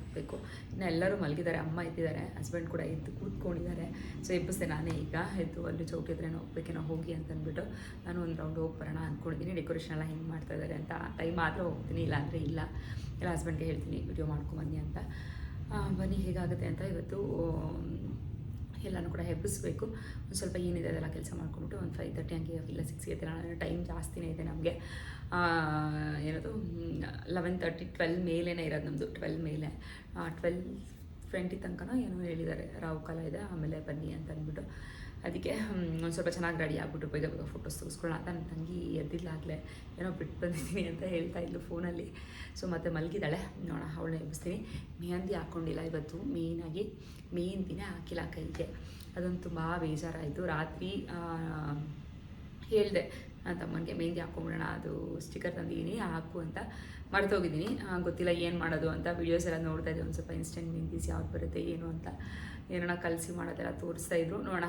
ಹಾಕಬೇಕು ಇನ್ನು ಎಲ್ಲರೂ ಮಲಗಿದ್ದಾರೆ, ಅಮ್ಮ ಇದ್ದಿದ್ದಾರೆ ಹಸ್ಬೆಂಡ್ ಕೂಡ ಎದ್ದು ಕೂತ್ಕೊಂಡಿದ್ದಾರೆ. ಸೊ ಎಬ್ಬಿಸ್ದೆ ನಾನೇ ಈಗ ಎದ್ದು ಅಲ್ಲಿ ಚೌಕಿ ಹತ್ರನೋ ಹೋಗ್ಬೇಕೇನೋ ಹೋಗಿ ಅಂತಂದ್ಬಿಟ್ಟು ನಾನು ಒಂದು ರೌಂಡ್ ಹೋಗಿ ಬರೋಣ ಅಂದ್ಕೊಂಡಿದ್ದೀನಿ ಡೆಕೋರೇಷನ್ ಎಲ್ಲ ಹೆಂಗೆ ಮಾಡ್ತಾ ಇದ್ದಾರೆ ಅಂತ ಟೈಮ್ ಆದರೆ ಹೋಗ್ತೀನಿ ಇಲ್ಲ. ಅಂದರೆ ಇಲ್ಲ ಇಲ್ಲ ಹಸ್ಬೆಂಡ್ಗೆ ಹೇಳ್ತೀನಿ ವಿಡಿಯೋ ಮಾಡ್ಕೊಂಬನ್ನಿ ಅಂತ. ಬನ್ನಿ, ಹೇಗಾಗುತ್ತೆ ಅಂತ ಇವತ್ತು ಎಲ್ಲನೂ ಕೂಡ ಹೆಬ್ಬಿಸ್ಬೇಕು. ಒಂದು ಸ್ವಲ್ಪ ಏನಿದೆ ಅದೆಲ್ಲ ಕೆಲಸ ಮಾಡ್ಕೊಂಡ್ಬಿಟ್ಟು ಒಂದು ಫೈವ್ ತರ್ಟಿ ಹಂಗೆ ಇಲ್ಲ ಸಿಕ್ಸ್ ಇದೆ ಟೈಮ್ ಜಾಸ್ತಿನೇ ಇದೆ ನಮಗೆ. ಏನದು ಲೆವೆನ್ ತರ್ಟಿ ಟ್ವೆಲ್ ಮೇಲೇ ಇರೋದು ನಮ್ಮದು ಟ್ವೆಲ್ ಮೇಲೆ. ಟ್ವೆಲ್ ಟ್ವೆಂಟಿ ತನಕನೋ ಏನೋ ಹೇಳಿದ್ದಾರೆ. ರಾವು ಕಾಲ ಇದೆ, ಆಮೇಲೆ ಬನ್ನಿ ಅಂತ ಅಂದ್ಬಿಟ್ಟು ಅದಕ್ಕೆ ಒಂದು ಸ್ವಲ್ಪ ಚೆನ್ನಾಗಿ ರೆಡಿ ಆಗ್ಬಿಟ್ಟು ಬೇಗ ಬೇಗ ಫೋಟೋಸ್ ತೆಗೆಸ್ಕೊಳ್ಳೋಣ. ಅಂತ ನನ್ನ ತಂಗಿ ಎದ್ದಿಲ್ಲಾಗಲೇ ಏನೋ ಬಿಟ್ಟು ಬಂದಿದ್ದೀನಿ ಅಂತ ಹೇಳ್ತಾ ಇದ್ಲು ಫೋನಲ್ಲಿ ಸೊ ಮತ್ತೆ ಮಲಗಿದ್ದಾಳೆ. ನೋಡೋಣ, ಅವಳನ್ನ ಎಬ್ಬಿಸ್ತೀನಿ. ಮೆಹಂದಿ ಹಾಕ್ಕೊಂಡಿಲ್ಲ ಇವತ್ತು. ಮೇಯ್ನಾಗಿ ಮೆಹಂದಿನೇ ಹಾಕಿಲ್ಲ ಕೈಗೆ. ಅದೊಂದು ತುಂಬ ಬೇಜಾರಾಯಿತು. ರಾತ್ರಿ ಹೇಳಿದೆ ನನ್ನ ತಮ್ಮನಿಗೆ ಮೆಹಂದಿ ಹಾಕೊಂಬಿಡೋಣ. ಅದು ಸ್ಟಿಕರ್ ತಂದಿದ್ದೀನಿ. ಹಾಕು ಅಂತ ಮರ್ತೋಗಿದ್ದೀನಿ. ಗೊತ್ತಿಲ್ಲ ಏನು ಮಾಡೋದು ಅಂತ. ವೀಡಿಯೋಸ್ ಎಲ್ಲ ನೋಡ್ತಾ ಇದ್ದೆ. ಒಂದು ಸ್ವಲ್ಪ ಇನ್ಸ್ಟೆಂಟ್ ಮೆಹಂದೀಸ್ ಯಾವ್ದು ಬರುತ್ತೆ, ಏನು ಅಂತ. ಏನಾರ ಕಲಸಿ ಮಾಡೋದೆಲ್ಲ ತೋರಿಸ್ತಾ ಇದ್ರು. ನೋಡೋಣ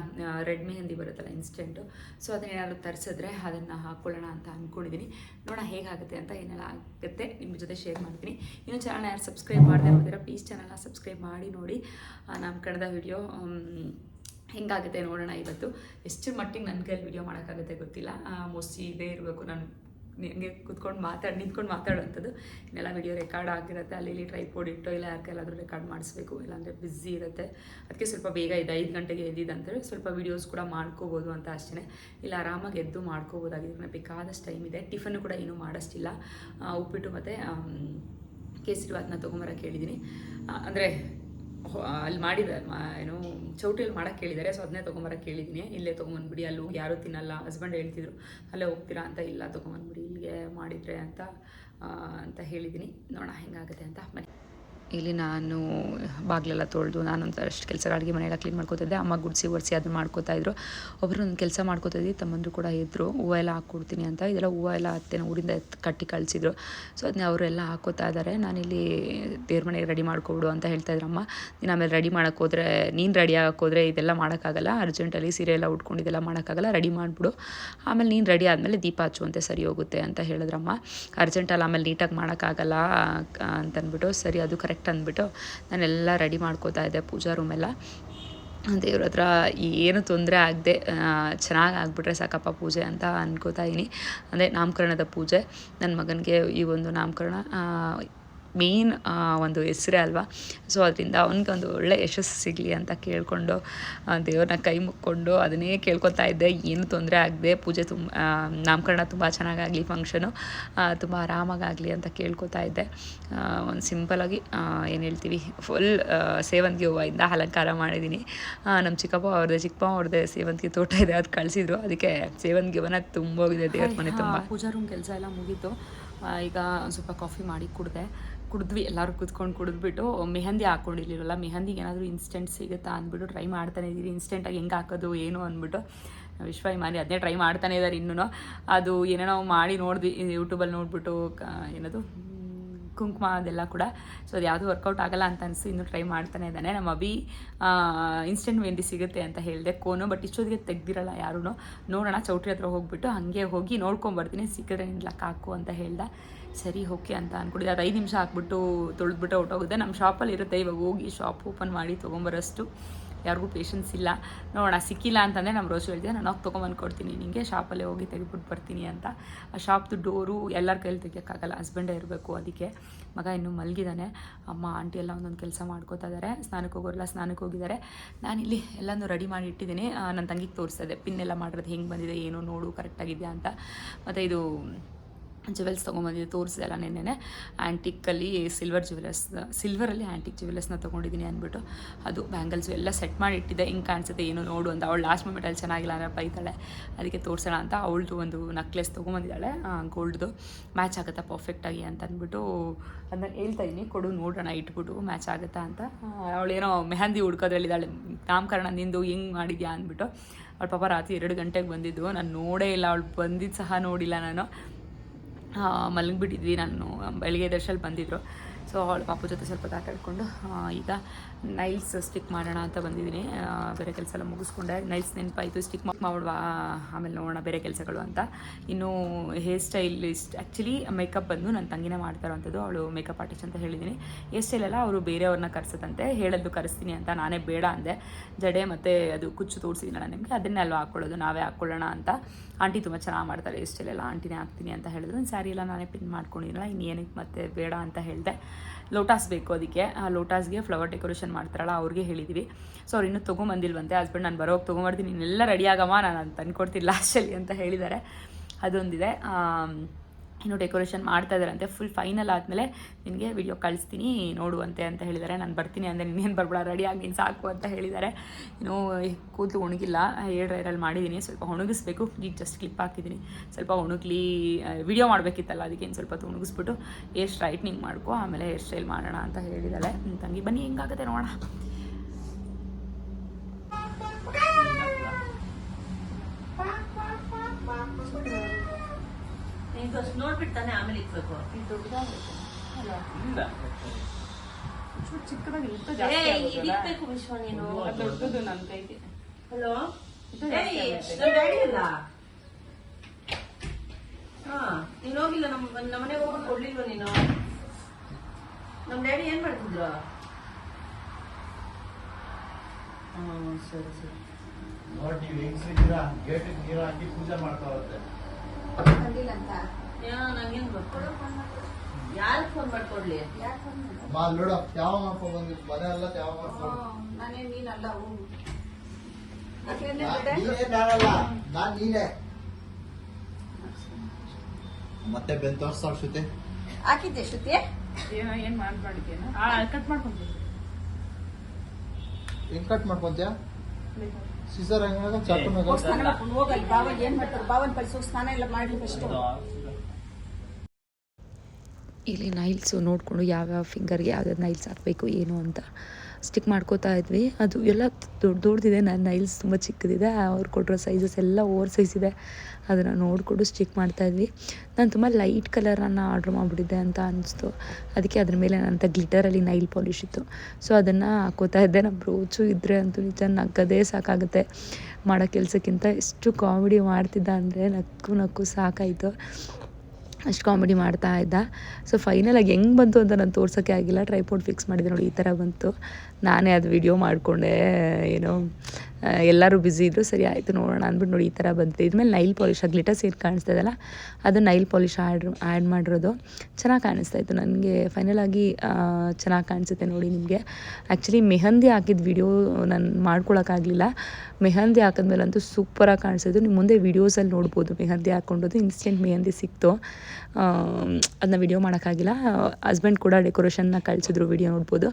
ರೆಡ್ ಮೆಹಂದಿ ಬರುತ್ತಲ್ಲ ಇನ್ಸ್ಟೆಂಟು ಸೊ ಅದನ್ನ ತರಿಸಿದ್ರೆ ಅದನ್ನು ಹಾಕ್ಕೊಳ್ಳೋಣ ಅಂತ ಅಂದ್ಕೊಂಡಿದ್ದೀನಿ ನೋಡೋಣ ಹೇಗಾಗುತ್ತೆ ಅಂತ ಏನೆಲ್ಲ ಆಗುತ್ತೆ ನಿಮ್ಮ ಜೊತೆ ಶೇರ್ ಮಾಡ್ತೀನಿ. ಇನ್ನು ಚಾನಲ್ ಯಾರು ಸಬ್ಸ್ಕ್ರೈಬ್ ಮಾಡದೆ ನೋಡಿದ್ರೆ ಪ್ಲೀಸ್ ಚಾನಲ್ನ ಸಬ್ಸ್ಕ್ರೈಬ್ ಮಾಡಿ, ನೋಡಿ. ನಮ್ಮ ಕನ್ನಡ ವಿಡಿಯೋ ಹೆಂಗಾಗುತ್ತೆ ನೋಡೋಣ ಇವತ್ತು. ಎಷ್ಟು ಮಟ್ಟಿಗೆ ನನ್ನ ಕೈಯಲ್ಲಿ ವಿಡಿಯೋ ಮಾಡೋಕ್ಕಾಗುತ್ತೆ ಗೊತ್ತಿಲ್ಲ. ಮೋಸ್ಟ್ಲಿ ಇದೇ ಇರಬೇಕು. ನಾನು ನಿಮಗೆ ಕುತ್ಕೊಂಡು ಮಾತಾಡಿ ನಿಂತ್ಕೊಂಡು ಮಾತಾಡುವಂಥದ್ದು. ಇನ್ನೆಲ್ಲ ವಿಡಿಯೋ ರೆಕಾರ್ಡ್ ಆಗಿರುತ್ತೆ, ಅಲ್ಲಿ ಇಲ್ಲಿ ಟ್ರೈಪೋಡ್ ಇಟ್ಟು ಇಲ್ಲ ಯಾರಿಗೆಲ್ಲಾದರೂ ರೆಕಾರ್ಡ್ ಮಾಡಿಸ್ಬೇಕು, ಇಲ್ಲಾಂದರೆ ಬ್ಯುಸಿ ಇರುತ್ತೆ. ಅದಕ್ಕೆ ಸ್ವಲ್ಪ ಬೇಗ ಇದೆ, ಐದು ಗಂಟೆಗೆ ಎದ್ದಿದ್ದಂದರೆ ಸ್ವಲ್ಪ ವೀಡಿಯೋಸ್ ಕೂಡ ಮಾಡ್ಕೋಬೋದು ಅಂತ ಅಷ್ಟೇ ಇಲ್ಲ ಆರಾಮಾಗಿ ಎದ್ದು ಮಾಡ್ಕೋಬೋದಾಗಿದ್ರೆ ಬೇಕಾದಷ್ಟು ಟೈಮ್ ಇದೆ. ಟಿಫನ್ನು ಕೂಡ ಏನೂ ಮಾಡೋಷ್ಟಿಲ್ಲ. ಉಪ್ಪಿಟ್ಟು ಮತ್ತು ಕೇಸರಿ ಭಾತ್ನ ತೊಗೊಂಬರಕ್ಕೆ ಹೇಳಿದ್ದೀನಿ ಅಂದರೆ ಅಲ್ಲಿ ಮಾಡಿದ ಏನು, ಚೌಟಿಯಲ್ಲಿ ಮಾಡಕ್ಕೆ ಹೇಳಿದ್ದಾರೆ ಸೊ ಅದನ್ನೇ ತೊಗೊಂಬರಕ್ಕೆ ಕೇಳಿದ್ದೀನಿ. ಇಲ್ಲೇ ತೊಗೊಂಬಂದ್ಬಿಡಿ, ಅಲ್ಲಿ ಹೋಗಿ ಯಾರೂ ತಿನ್ನಲ್ಲ ಹಸ್ಬೆಂಡ್ ಹೇಳ್ತಿದ್ರು, ಅಲ್ಲೇ ಹೋಗ್ತೀರಾ ಅಂತ? ಇಲ್ಲ, ತೊಗೊಂಬಂದ್ಬಿಡಿ, ಇಲ್ಲಿಗೆ ಮಾಡಿದರೆ ಅಂತ ಅಂತ ಹೇಳಿದ್ದೀನಿ. ನೋಡೋಣ, ಹೆಂಗಾಗುತ್ತೆ ಅಂತ. ಬನ್ನಿ ಇಲ್ಲಿ ನಾನು ಬಾಗಿಲೆಲ್ಲ ತೊಳೆದು ನಾನು ಅಷ್ಟು ಕೆಲಸ ಅಡುಗೆ ಮನೆಯೆಲ್ಲ ಕ್ಲೀನ್ ಮಾಡ್ಕೋತಿದ್ದೆ. ಅಮ್ಮ ಗುಡಿಸಿ ಒರೆಸಿ ಅದನ್ನ ಮಾಡ್ಕೊತಾ ಇದ್ರು. ಒಬ್ಬರು ಒಂದು ಕೆಲಸ ಮಾಡ್ಕೋತಿದ್ವಿ, ತಮ್ಮಂದ್ರು ಕೂಡ ಇದ್ದರು ಹೂವು ಎಲ್ಲ ಹಾಕ್ಕೊಡ್ತೀನಿ ಅಂತ. ಇದೆಲ್ಲ ಹೂವು ಎಲ್ಲ ಅತ್ತೆನ ಊರಿಂದ ಕಟ್ಟಿ ಕಳಿಸಿದ್ರು. ಸೊ ಅದನ್ನ ಅವರೆಲ್ಲ ಹಾಕೋತಾ ಇದ್ದಾರೆ ನಾನಿಲ್ಲಿ ದೇವ್ರ ಮನೆಗೆ ರೆಡಿ ಮಾಡ್ಕೊಬಿಡು ಅಂತ ಹೇಳ್ತಾ ಅಮ್ಮ. ನೀನು ಆಮೇಲೆ ರೆಡಿ ಮಾಡೋಕ್ಕೆ ಹೋದ್ರೆ, ನೀನು ರೆಡಿ ಆಗಕ್ಕೆ ಹೋದ್ರೆ ಇದೆಲ್ಲ ಮಾಡೋಕ್ಕಾಗಲ್ಲ. ಅರ್ಜೆಂಟಲ್ಲಿ ಸೀರೆ ಎಲ್ಲ ಉಟ್ಕೊಂಡು ಇದೆಲ್ಲ ಮಾಡೋಕ್ಕಾಗಲ್ಲ. ರೆಡಿ ಮಾಡಿಬಿಡು. ಆಮೇಲೆ ನೀನು ರೆಡಿ ಆದಮೇಲೆ ದೀಪ ಹಚ್ಚುವಂತೆ ಸರಿ ಹೋಗುತ್ತೆ ಅಂತ ಹೇಳಿದ್ರಮ್ಮ ಅರ್ಜೆಂಟಲ್ಲಿ ಆಮೇಲೆ ನೀಟಾಗಿ ಮಾಡೋಕ್ಕಾಗಲ್ಲ ಅಂತಂದ್ಬಿಟ್ಟು ಸರಿ ಅದು ಕರೆಕ್ಟ್ ಅಂದ್ಬಿಟ್ಟು ನಾನೆಲ್ಲ ರೆಡಿ ಮಾಡ್ಕೋತಾ ಇದ್ದೆ ಪೂಜಾ ರೂಮೆಲ್ಲ. ದೇವ್ರ ಹತ್ರ ಏನು ತೊಂದರೆ ಆಗದೆ ಚೆನ್ನಾಗಿ ಆಗಿಬಿಟ್ರೆ ಸಾಕಪ್ಪ ಪೂಜೆ ಅಂತ ಅನ್ಕೋತಾ ಇದ್ದೀನಿ ಅಂದರೆ ನಾಮಕರಣದ ಪೂಜೆ. ನನ್ನ ಮಗನಿಗೆ ಈ ಒಂದು ನಾಮಕರಣ ಮೇಯ್ನ್ ಒಂದು ಹೆಸ್ರೇ ಅಲ್ವಾ? ಸೊ ಅದರಿಂದ ಅವನಿಗೆ ಒಂದು ಒಳ್ಳೆ ಯಶಸ್ಸು ಸಿಗಲಿ ಅಂತ ಕೇಳಿಕೊಂಡು ದೇವ್ರನ್ನ ಕೈ ಮುಕ್ಕೊಂಡು ಅದನ್ನೇ ಕೇಳ್ಕೊತಾ ಇದ್ದೆ. ಏನು ತೊಂದರೆ ಆಗದೆ ಪೂಜೆ ತುಂಬ ನಾಮಕರಣ ತುಂಬ ಚೆನ್ನಾಗಾಗಲಿ ಫಂಕ್ಷನು ತುಂಬ ಆರಾಮಾಗಲಿ ಅಂತ ಕೇಳ್ಕೊತಾ ಇದ್ದೆ. ಒಂದು ಸಿಂಪಲಾಗಿ ಏನು ಹೇಳ್ತೀವಿ ಫುಲ್ ಸೇವಂತಿಗೆ ಹೂವಿಂದ ಅಲಂಕಾರ ಮಾಡಿದ್ದೀನಿ ನಮ್ಮ ಚಿಕ್ಕಪ್ಪ ಅವ್ರದ್ದೆ ಚಿಕ್ಕಪ್ಪ ಅವ್ರದ್ದೇ ಸೇವಂತಿಗೆ ತೋಟ ಇದೆ ಅದು ಕಳಿಸಿದ್ರು. ಅದಕ್ಕೆ ಸೇವಂತಿಗೆ ಹೂವನ ತುಂಬೋಗಿದೆ ದೇವ್ರ ಮನೆ ತುಂಬ. ಪೂಜಾ ರೂಮ್ ಕೆಲಸ ಎಲ್ಲ ಮುಗೀತು. ಈಗ ಒಂದು ಸ್ವಲ್ಪ ಕಾಫಿ ಮಾಡಿ ಕುಡಿದೆ. ಕುಡಿದ್ವಿ, ಎಲ್ಲರೂ ಕುತ್ಕೊಂಡು ಕುಡಿದ್ಬಿಟ್ಟು ಮೆಹಂದಿ ಹಾಕ್ಕೊಂಡಿರ್ಲಿಲ್ಲ ಮೆಹಂದಿಗೆ ಏನಾದರೂ ಇನ್ಸ್ಟೆಂಟ್ ಸಿಗುತ್ತಾ ಅಂದ್ಬಿಟ್ಟು ಟ್ರೈ ಮಾಡ್ತಾನೆ ಇದ್ದೀವಿ ಇನ್ಸ್ಟೆಂಟಾಗಿ ಹೆಂಗೆ ಹಾಕೋದು, ಏನು ಅಂದ್ಬಿಟ್ಟು, ವಿಶ್ವ ಮಾಡಿ ಅದನ್ನೇ ಟ್ರೈ ಮಾಡ್ತಾನೆ ಇದ್ದಾರೆ ಇನ್ನೂ ಅದು ಏನೇನೋ ಮಾಡಿ ನೋಡಿದ್ವಿ ಯೂಟ್ಯೂಬಲ್ಲಿ ನೋಡಿಬಿಟ್ಟು ಏನದು ಕುಂಕುಮ ಅದೆಲ್ಲ ಕೂಡ. ಸೊ ಅದು ಯಾವುದು ವರ್ಕೌಟ್ ಆಗಲ್ಲ ಅಂತ ಅನಿಸಿ ಇನ್ನೂ ಟ್ರೈ ಮಾಡ್ತಾನೆ ಇದ್ದಾನೆ. ನಮ್ಮ ಅಭಿ ಇನ್ಸ್ಟೆಂಟ್ ಮೆಹಂದಿ ಸಿಗುತ್ತೆ ಅಂತ ಹೇಳಿದೆ ಕೋನು ಬಟ್ ಇಷ್ಟೊತ್ತಿಗೆ ತೆಗ್ದಿರಲ್ಲ ಯಾರೂ ನೋಡೋಣ, ಚೌಟ್ರಿ ಹತ್ರ ಹೋಗ್ಬಿಟ್ಟು ಹಾಗೆ ಹೋಗಿ ನೋಡ್ಕೊಂಬರ್ತೀನಿ. ಸಿಕ್ಕಿದ್ರೆ ನಿಲ್ಲಕ್ಕೆ ಹಾಕು ಅಂತ ಹೇಳ್ದೆ. ಸರಿ ಓಕೆ ಅಂತ ಅಂದ್ಕೊಂಡಿದ್ದೆ ಅದು ಐದು ನಿಮಿಷ ಹಾಕ್ಬಿಟ್ಟು ತೊಳೆದ್ಬಿಟ್ಟು ಹೊಟ್ಟೋಗುತ್ತೆ ನಮ್ಮ ಶಾಪಲ್ಲಿ ಇರುತ್ತೆ. ಇವಾಗ ಹೋಗಿ ಶಾಪ್ ಓಪನ್ ಮಾಡಿ ತೊಗೊಂಬರೋಷ್ಟು. ಯಾರಿಗೂ ಪೇಷನ್ಸ್ ಇಲ್ಲ. ನೋಡೋಣ ಸಿಕ್ಕಿಲ್ಲ ಅಂತಂದರೆ ನಮ್ಮ ರೋಜು ಹೇಳಿದೆ ನಾನು ಹೋಗಿ ತೊಗೊಂಬಂದು ಕೊಡ್ತೀನಿ. ನಿಮಗೆ ಶಾಪಲ್ಲೇ ಹೋಗಿ ತೆಗೆದುಬಿಟ್ಟು ಬರ್ತೀನಿ ಅಂತ. ಆ ಶಾಪ್ದು ಡೋರು ಎಲ್ಲರ ಕೈಯಲ್ಲಿ ತೆಗಿಯೋಕ್ಕಾಗಲ್ಲ. ಹಸ್ಬೆಂಡೇ ಇರಬೇಕು ಅದಕ್ಕೆ. ಮಗ ಇನ್ನೂ ಮಲಗಿದ್ದಾನೆ ಅಮ್ಮ ಆಂಟಿ ಎಲ್ಲ ಒಂದೊಂದು ಕೆಲಸ ಮಾಡ್ಕೋತಾ ಇದ್ದಾರೆ ಸ್ನಾನಕ್ಕೆ ಹೋಗೋರೆಲ್ಲ ಸ್ನಾನಕ್ಕೆ ಹೋಗಿದ್ದಾರೆ ನಾನಿಲ್ಲಿ ಎಲ್ಲನೂ ರೆಡಿ ಮಾಡಿ ಇಟ್ಟಿದ್ದೀನಿ. ನನ್ನ ತಂಗಿಗೆ ತೋರಿಸ್ತಾ ಇದ್ದೆ. ಪಿನ್ ಎಲ್ಲ ಮಾಡಿರೋದು ಹೆಂಗೆ ಬಂದಿದೆ, ಏನು ನೋಡು ಕರೆಕ್ಟಾಗಿದೆಯಾ ಅಂತ. ಮತ್ತು ಇದು ಜುವೆಲ್ಸ್ ತೊಗೊಂಬಂದಿದ್ದೆ, ತೋರಿಸಿದೆಲ್ಲ ನಿನ್ನೆ ಆ್ಯಂಟಿಕ್ಕಲ್ಲಿ ಸಿಲ್ವರ್ ಜುವೆಲರ್ಸ್ ಸಿಲ್ವರಲ್ಲಿ ಆ್ಯಂಟಿಕ್ ಜುವೆಲರ್ಸ್ನ ತೊಗೊಂಡಿದ್ದೀನಿ ಅಂದ್ಬಿಟ್ಟು ಅದು ಬ್ಯಾಂಗಲ್ಸ್ ಎಲ್ಲ ಸೆಟ್ ಮಾಡಿ ಇಟ್ಟಿದ್ದೆ. ಹಿಂಗೆ ಕಾಣಿಸುತ್ತೆ, ಏನು ನೋಡು ಅಂತ. ಅವಳು ಲಾಸ್ಟ್ ಮೂಮೆಂಟಲ್ಲಿ ಚೆನ್ನಾಗಿಲ್ಲ ಅಂದರೆ ಬೈತಾಳೆ. ಅದಕ್ಕೆ ತೋರಿಸೋಣ ಅಂತ ಅವಳದು ಒಂದು ನಕ್ಲೆಸ್ ತೊಗೊಂಬಂದಿದ್ದಾಳೆ. ಗೋಲ್ಡ್ದು ಮ್ಯಾಚ್ ಆಗುತ್ತಾ ಪರ್ಫೆಕ್ಟಾಗಿ ಅಂತ ಅಂದ್ಬಿಟ್ಟು ಅದನ್ನ ಹೇಳ್ತಾ ಇದ್ದೀನಿ. ಕೊಡು, ನೋಡೋಣ ಇಟ್ಬಿಟ್ಟು ಮ್ಯಾಚ್ ಆಗುತ್ತಾ ಅಂತ. ಅವಳೇನೋ ಮೆಹಂದಿ ಹುಡ್ಕೋದ್ರಲ್ಲಿದ್ದಾಳೆ. ನಾಮಕರಣ ನಿಂದು ಹೆಂಗೆ ಮಾಡಿದ್ಯಾ ಅಂದ್ಬಿಟ್ಟು. ಅವಳ ಪಾಪ ರಾತ್ರಿ ಎರಡು ಗಂಟೆಗೆ ಬಂದಿದ್ದು. ನಾನು ನೋಡೇ ಇಲ್ಲ. ಅವಳು ಬಂದಿದ್ದು ಸಹ ನೋಡಿಲ್ಲ ನಾನು. ಮಲಗಿಬಿಟ್ಟಿದ್ವಿ. ನಾನು ಬೆಳಗ್ಗೆ ದರ್ಶಲ್ಲಿ ಬಂದಿದ್ರು. ಸೊ ಅವಳು ಪಾಪು ಜೊತೆ ಸ್ವಲ್ಪ ಹೊತ್ತು ಈಗ ನೈಲ್ಸ್ ಸ್ಟಿಕ್ ಮಾಡೋಣ ಅಂತ ಬಂದಿದ್ದೀನಿ. ಬೇರೆ ಕೆಲಸ ಎಲ್ಲ ಮುಗಿಸ್ಕೊಂಡೆ. ನೈಲ್ಸ್ ನೆನಪಾಯಿತು ಸ್ಟಿಕ್ ಮಾಡುವ ಆಮೇಲೆ ನೋಡೋಣ ಬೇರೆ ಕೆಲಸಗಳು ಅಂತ. ಇನ್ನು ಹೇರ್ ಸ್ಟೈಲಿಸ್ಟ್ ಆ್ಯಕ್ಚುಲಿ ಮೇಕಪ್ ಬಂದು ನನ್ನ ತಂಗಿನೇ ಮಾಡ್ತಾರೋಂಥದ್ದು ಅವಳು ಮೇಕಪ್ ಆರ್ಟಿಸ್ಟ್ ಅಂತ ಹೇಳಿದ್ದೀನಿ. ಹೇರ್ ಸ್ಟೈಲ್ ಎಲ್ಲ ಅವರು ಬೇರೆಯವ್ರನ್ನ ಕರೆಸತ್ತಂತೆ ಹೇಳೋದು ಕರೆಸ್ತೀನಿ ಅಂತ ನಾನೇ ಬೇಡ ಅಂದೆ. ಜಡೆ ಮತ್ತು ಅದು ಕುಚ್ಚು ತೋರಿಸಿದ್ದೀನಲ್ಲ ನಿಮಗೆ, ಅದನ್ನೇ ಅಲ್ವಾ ಹಾಕ್ಕೊಳ್ಳೋದು ನಾವೇ ಹಾಕ್ಕೊಳ್ಳೋಣ ಅಂತ. ಆಂಟಿ ತುಂಬ ಚೆನ್ನಾಗಿ ಮಾಡ್ತಾರೆ ಹೇರ್ ಸ್ಟೈಲ್ ಎಲ್ಲ. ಆಂಟಿನೇ ಹಾಕ್ತೀನಿ ಅಂತ ಹೇಳಿದ್ರು. ಒಂದು ಸ್ಯಾರಿ ಎಲ್ಲ ನಾನೇ ಪಿನ್ ಮಾಡ್ಕೊಂಡಿರಲ್ಲ ಇನ್ನು ಏನಕ್ಕೆ ಮತ್ತೆ ಬೇಡ ಅಂತ ಹೇಳಿದೆ. ಲೋಟಾಸ್ ಬೇಕು ಅದಕ್ಕೆ. ಆ ಲೋಟಾಸ್ಗೆ ಫ್ಲವರ್ ಡೆಕೋರೇಷನ್ ಮಾಡ್ತಾರಲ್ಲ, ಅವ್ರಿಗೆ ಹೇಳಿದ್ದೀವಿ ಸೊ ಅವ್ರು ಇನ್ನೂ ತೊಗೊಂಬಂದಿಲ್ವಂತೆ ಹಸ್ಬೆಂಡ್ ನಾನು ಬರೋಗಿ ತೊಗೊಂಬರ್ತೀನಿ ನೀನೆಲ್ಲ ರೆಡಿ ಆಗಮ್ಮ, ನಾನು ತಂದು ಕೊಡ್ತೀನಿ ಲಾಸ್ಟಲ್ಲಿ ಅಂತ ಹೇಳಿದ್ದಾರೆ. ಅದೊಂದಿದೆ. ಇನ್ನು ಡೆಕೋರೇಷನ್ ಮಾಡ್ತಾ ಇದ್ದಾರಂತೆ. ಫುಲ್ ಫೈನಲ್ ಆದಮೇಲೆ ನಿನಗೆ ವಿಡಿಯೋ ಕಳಿಸ್ತೀನಿ, ನೋಡುವಂತೆ ಅಂತ ಹೇಳಿದ್ದಾರೆ. ನಾನು ಬರ್ತೀನಿ ಅಂದರೆ ಇನ್ನೇನು ಬರ್ಬೇಡ ರೆಡಿ ನೀನು ಸಾಕು ಅಂತ ಹೇಳಿದ್ದಾರೆ. ಇನ್ನು ಕೂದಲು ಒಣಗಿಲ್ಲ ಏರ್ ಡ್ರೈರಲ್ಲಿ ಮಾಡಿದ್ದೀನಿ ಸ್ವಲ್ಪ ಒಣಗಿಸ್ಬೇಕು ಈಗ ಜಸ್ಟ್ ಕ್ಲಿಪ್ ಹಾಕಿದ್ದೀನಿ ಸ್ವಲ್ಪ ಒಣಗಲಿ ವಿಡಿಯೋ ಮಾಡಬೇಕಿತ್ತಲ್ಲ, ಅದಕ್ಕೆ ಇನ್ನು ಸ್ವಲ್ಪ ಹೊತ್ತು ಒಣಗಿಸ್ಬಿಟ್ಟು ಏರ್ ಸ್ಟ್ರೈಟ್ನಿಂಗ್ ಮಾಡ್ಕೊ, ಆಮೇಲೆ ಹೇರ್ ಸ್ಟೈಲ್ ಮಾಡೋಣ ಅಂತ ಹೇಳಿದ್ದಾಳೆ ತಂಗಿ, ಬನ್ನಿ, ಹೆಂಗಾಗುತ್ತೆ ನೋಡೋಣ. ನೀನು ಅಷ್ಟು ನೋಡ್ಬಿಟ್ಟು ತಾನೆ ಆಮೇಲೆ ಇಕ್ಬೇಕು. ಚಿಕ್ಕದಾಗಿ ಏ ಇದಿಕ್ಬೇಕು ವಿಶ್ವ ನೀನು. ದೊಡ್ಡದು ನನ್ನ ಕೈಗೆ. ಹಲೋ? ಇದು ಜಾಸ್ತಿ ಡ್ಯಾಡಿ ಅಲ್ಲ? ಹಾ ನೀನ್ ಹೋಗಿಲ್ಲ ನಮ್ ನಮ್ಮನೆ ಹೋಗಿ ಕೊಡ್ಲಿಲ್ವ ನೀನು? ನಮ್ ಡ್ಯಾಡಿ ಏನ್ ಮಾಡ್ತಿದ್ರು? ಹ್ಮ್ ಸರಿ ಸರಿ. ನೋಡಿ ನೀವು ಹೆಂಗ್ಸಿದ್ದೀರಾ ಗೇಟಿಗೆ ನೀರು ಹಾಕಿ ಪೂಜೆ ಮಾಡ್ತಾ ಹೋಗುತ್ತೆ ಯಾ ನಂಗೇನ್ ಗೊತ್ತು? ಯಾರು ಫೋನ್ ಮಾಡ್ಕೊಡ್ಲಿ? ಮಾ ನೋಡು ಯಾವ ಮಾಡ್ಕೊಂಡು ಬಂದಿದ್ದು? ಮನೆ ಎಲ್ಲ ಯಾವ ಮಾಡ್ಕೊಂಡು ನೀನಲ್ಲ ಹೋಗು ನೀನೇ ನಾನಲ್ಲ ನಾನ್ ನೀನೇ. ಮತ್ತೆ ಬೆನ್ ತೋರ್ಸ್ತಾವ್ ಶ್ರುತಿ. ಹಾಕಿದ್ದೆ ಶ್ರುತಿ? ಏನ್ ಏನು ಮಾಡ್ಕೊಂಡಿದ್ದೇನೋ ಕಟ್ ಮಾಡ್ಕೊಂತೀನಿ. ಹೆಂಗ್ ಕಟ್ ಮಾಡ್ಕೊಂತ್ಯಾ? ಸಿಸರ್ ಹೆಂಗ ಚಾಕು ಹೋಗ್ ಸ್ನಾನ ಮಾಡ್ಕೊಂಡು ಹೋಗಲ್ಲಿ ಬಾವ ಏನ್ ಮಾಡ್ತಾರೆ? ಬಾವನ್ ಕಳ್ಸೋಗಿ ಸ್ನಾನ ಎಲ್ಲ ಮಾಡ್ಲಿ ಫಸ್ಟ್ ಇಲ್ಲಿ ನೈಲ್ಸು ನೋಡಿಕೊಂಡು ಯಾವ್ಯಾವ ಫಿಂಗರ್ಗೆ ಯಾವ್ಯಾವ್ದು ನೈಲ್ಸ್ ಹಾಕಬೇಕು ಏನು ಅಂತ. ಸ್ಟಿಕ್ ಮಾಡ್ಕೋತಾ ಇದ್ವಿ. ಅದು ಎಲ್ಲ ದೊಡ್ಡ ದೊಡ್ಡದಿದೆ ನನ್ನ ನೈಲ್ಸ್ ತುಂಬ ಚಿಕ್ಕದಿದೆ. ಅವ್ರು ಕೊಟ್ಟಿರೋ ಸೈಜಸ್ ಎಲ್ಲ ಓವರ್ ಸೈಜ್ ಇದೆ. ಅದನ್ನು ನೋಡಿಕೊಂಡು ಸ್ಟಿಕ್ ಮಾಡ್ತಾ ಇದ್ವಿ. ನಾನು ತುಂಬ ಲೈಟ್ ಕಲರನ್ನು ಆರ್ಡ್ರ್ ಮಾಡಿಬಿಟ್ಟಿದ್ದೆ ಅಂತ ಅನಿಸ್ತು. ಅದಕ್ಕೆ ಅದ್ರ ಮೇಲೆ ನನ್ನ ಗ್ಲಿಟರಲ್ಲಿ ನೈಲ್ ಪಾಲಿಶ್ ಇತ್ತು. ಸೊ ಅದನ್ನು ಹಾಕೋತಾ ಇದ್ದೆ. ನಮ್ಮ ಬ್ರೋಚು ಇದ್ದರೆ ಅಂತೂ ನಿಜ ನಗ್ಗದೇ ಸಾಕಾಗುತ್ತೆ. ಮಾಡೋ ಕೆಲಸಕ್ಕಿಂತ ಎಷ್ಟು ಕಾಮಿಡಿ ಮಾಡ್ತಿದ್ದ ಅಂದರೆ ನಕ್ಕು ನಕ್ಕು ಸಾಕಾಯಿತು. ಅಷ್ಟು ಕಾಮಿಡಿ ಮಾಡ್ತಾ ಇದ್ದ. ಸೊ ಫೈನಲಾಗಿ ಹೆಂಗೆ ಬಂತು ಅಂತ ನಾನು ತೋರ್ಸೋಕ್ಕೆ ಆಗಿಲ್ಲ. ಟ್ರೈಪೋಡ್ ಫಿಕ್ಸ್ ಮಾಡಿದೆ ನೋಡಿ, ಈ ಥರ ಬಂತು. ನಾನೇ ಅದು ವಿಡಿಯೋ ಮಾಡಿಕೊಂಡೆ, ಏನೋ ಎಲ್ಲರೂ ಬ್ಯುಸಿ ಇದ್ದರು ಸರಿ ಆಯಿತು ನೋಡೋಣ ಅಂದ್ಬಿಟ್ಟು ನೋಡಿ ಈ ಥರ ಬಂತು ಇದ್ಮೇಲೆ ನೈಲ್ ಪಾಲಿಶ್ ಗ್ಲಿಟರ್ಸ್ ಏನು ಕಾಣಿಸ್ತಾ ಅದು ನೈಲ್ ಪಾಲಿಶ್ ಆ್ಯಡ್ ಆ್ಯಡ್ ಮಾಡಿರೋದು. ಚೆನ್ನಾಗಿ ಕಾಣಿಸ್ತಾ ಇತ್ತು ನನಗೆ. ಫೈನಲಾಗಿ ಚೆನ್ನಾಗಿ ಕಾಣಿಸುತ್ತೆ ನೋಡಿ ನಿಮಗೆ. ಆ್ಯಕ್ಚುಲಿ ಮೆಹಂದಿ ಹಾಕಿದ ವಿಡಿಯೋ ನಾನು ಮಾಡ್ಕೊಳಕ್ಕಾಗಲಿಲ್ಲ. ಮೆಹಂದಿ ಹಾಕಿದ್ಮೇಲಂತೂ ಸೂಪರಾಗಿ ಕಾಣಿಸಿದ್ದು ನಿಮ್ಮ ಮುಂದೆ ವೀಡಿಯೋಸಲ್ಲಿ ನೋಡ್ಬೋದು ಮೆಹಂದಿ ಹಾಕ್ಕೊಂಡೋದು ಇನ್ಸ್ಟೆಂಟ್ ಮೆಹಂದಿ ಸಿಕ್ತು. ಅದನ್ನ ವಿಡಿಯೋ ಮಾಡೋಕ್ಕಾಗಿಲ್ಲ. ಹಸ್ಬೆಂಡ್ ಕೂಡ ಡೆಕೋರೇಷನ್ನ ಕಳಿಸಿದ್ರು ವಿಡಿಯೋ ನೋಡ್ಬೋದು.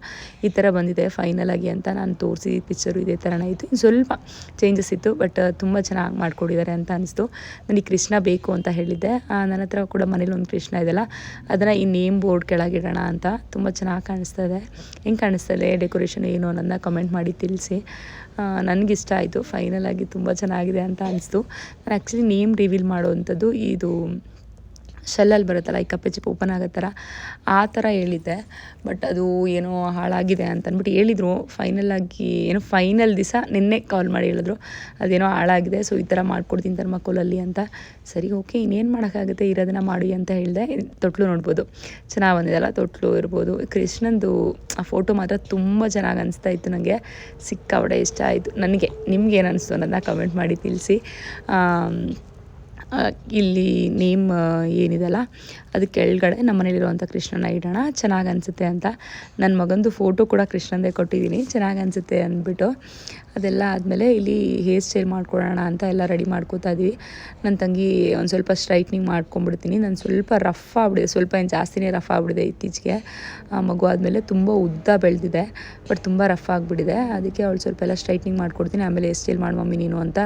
ಈ ಥರ ಬಂದಿದೆ. ಫೈನಲ್ ಆಗಿ ಅಂತ ನಾನು ತೋರಿಸಿದ ಪಿಕ್ಚರು ಇದೇ ಥರನೇ ಇತ್ತು. ಇನ್ನು ಸ್ವಲ್ಪ ಚೇಂಜಸ್ ಇತ್ತು ಬಟ್ ತುಂಬ ಚೆನ್ನಾಗಿ ಮಾಡ್ಕೊಡಿದ್ದಾರೆ ಅಂತ ಅನಿಸ್ತು. ನನಗೆ ಕೃಷ್ಣ ಬೇಕು ಅಂತ ಹೇಳಿದ್ದೆ. ನನ್ನ ಹತ್ರ ಕೂಡ ಮನೇಲಿ ಒಂದು ಕೃಷ್ಣ ಇದೆಯಲ್ಲ, ಅದನ್ನು ಈ ನೇಮ್ ಬೋರ್ಡ್ ಕೆಳಗಿಡೋಣ ಅಂತ ತುಂಬ ಚೆನ್ನಾಗಿ ಕಾಣಿಸ್ತಾ ಇದೆ. ಹೆಂಗೆ ಕಾಣಿಸ್ತಾ ಇದೆ? ಡೆಕೋರೇಷನ್ ಏನು ಅನ್ನೋದನ್ನ ಕಮೆಂಟ್ ಮಾಡಿ ತಿಳಿಸಿ. ನನಗಿಷ್ಟ ಆಯಿತು. ಫೈನಲ್ ಆಗಿ ತುಂಬ ಚೆನ್ನಾಗಿದೆ ಅಂತ ಅನಿಸ್ತು. ನಾನು ಆ್ಯಕ್ಚುಲಿ ನೇಮ್ ರಿವೀಲ್ ಮಾಡೋವಂಥದ್ದು ಇದು ಶೆಲ್ಲಲ್ಲಿ ಬರುತ್ತಲ್ಲ, ಈ ಕಪ್ಪೆ ಚಿಪ್ಪು ಓಪನ್ ಆಗೋ ಥರ, ಆ ಥರ ಹೇಳಿದ್ದೆ. ಬಟ್ ಅದು ಏನೋ ಹಾಳಾಗಿದೆ ಅಂತ ಅಂದ್ಬಿಟ್ಟು ಹೇಳಿದರು. ಫೈನಲ್ ಆಗಿ ಏನೋ ಫೈನಲ್ ದಿವಸ ನಿನ್ನೆ ಕಾಲ್ ಮಾಡಿ ಹೇಳಿದ್ರು. ಅದೇನೋ ಹಾಳಾಗಿದೆ ಸೊ ಈ ಥರ ಮಾಡ್ಕೊಡ್ತೀನಿ ಥರ್ಮಕೋಲಲ್ಲಿ ಅಂತ. ಸರಿ ಓಕೆ ಇನ್ನೇನು ಮಾಡೋಕ್ಕಾಗುತ್ತೆ? ಇರೋದನ್ನ ಮಾಡಿ ಅಂತ ಹೇಳಿದೆ. ತೊಟ್ಲು ನೋಡ್ಬೋದು. ಚೆನ್ನಾಗಿ ಬಂದಿದೆಲ್ಲ ತೊಟ್ಲು ಇರ್ಬೋದು. ಕೃಷ್ಣಂದು ಆ ಫೋಟೋ ಮಾತ್ರ ತುಂಬ ಚೆನ್ನಾಗಿ ಅನಿಸ್ತಾ ಇತ್ತು ನನಗೆ ಸಿಕ್ಕಾವಡೆ ಇಷ್ಟ ಆಯಿತು. ನನಗೆ, ನಿಮ್ಗೆ ಏನು ಅನಿಸ್ತು ಅನ್ನೋದನ್ನ ಕಮೆಂಟ್ ಮಾಡಿ ತಿಳಿಸಿ. ಇಲ್ಲಿ ನೇಮ್ ಏನಿದೆಲ್ಲ ಅದು ಕೆಳಗಡೆ ನಮ್ಮ ಮನೇಲಿರುವಂಥ ಕೃಷ್ಣನ ಇಡೋಣ. ಚೆನ್ನಾಗಿ ಅನಿಸುತ್ತೆ ಅಂತ. ನನ್ನ ಮಗಂದು ಫೋಟೋ ಕೂಡ ಕೃಷ್ಣಂದೇ ಕೊಟ್ಟಿದ್ದೀನಿ. ಚೆನ್ನಾಗಿ ಅನಿಸುತ್ತೆ ಅಂದ್ಬಿಟ್ಟು ಅದೆಲ್ಲ ಆದಮೇಲೆ ಇಲ್ಲಿ ಹೇರ್ ಸ್ಟೈಲ್ ಮಾಡ್ಕೊಳ್ಳೋಣ ಅಂತ ಎಲ್ಲ ರೆಡಿ ಮಾಡ್ಕೋತಾ ಇದ್ದೀವಿ. ನನ್ನ ತಂಗಿ ಒಂದು ಸ್ವಲ್ಪ ಸ್ಟ್ರೈಟ್ನಿಂಗ್ ಮಾಡ್ಕೊಂಬಿಡ್ತೀನಿ ನಾನು ಸ್ವಲ್ಪ ರಫ್ ಆಗ್ಬಿಡಿದೆ. ಸ್ವಲ್ಪ ಏನು ಜಾಸ್ತಿನೇ ರಫ್ ಆಗ್ಬಿಡಿದೆ ಇತ್ತೀಚೆಗೆ. ಮಗು ಆದಮೇಲೆ ತುಂಬ ಉದ್ದ ಬೆಳೆದಿದೆ ಬಟ್ ತುಂಬ ರಫ್ ಆಗಿಬಿಟ್ಟಿದೆ ಅದಕ್ಕೆ ಅವಳು ಸ್ವಲ್ಪ ಎಲ್ಲ ಸ್ಟ್ರೈಟ್ನಿಂಗ್ ಮಾಡ್ಕೊಡ್ತೀನಿ. ಆಮೇಲೆ ಹೇರ್ ಸ್ಟೈಲ್ ಮಾಡಿ ಮಮ್ಮಿ ನೀನು ಅಂತ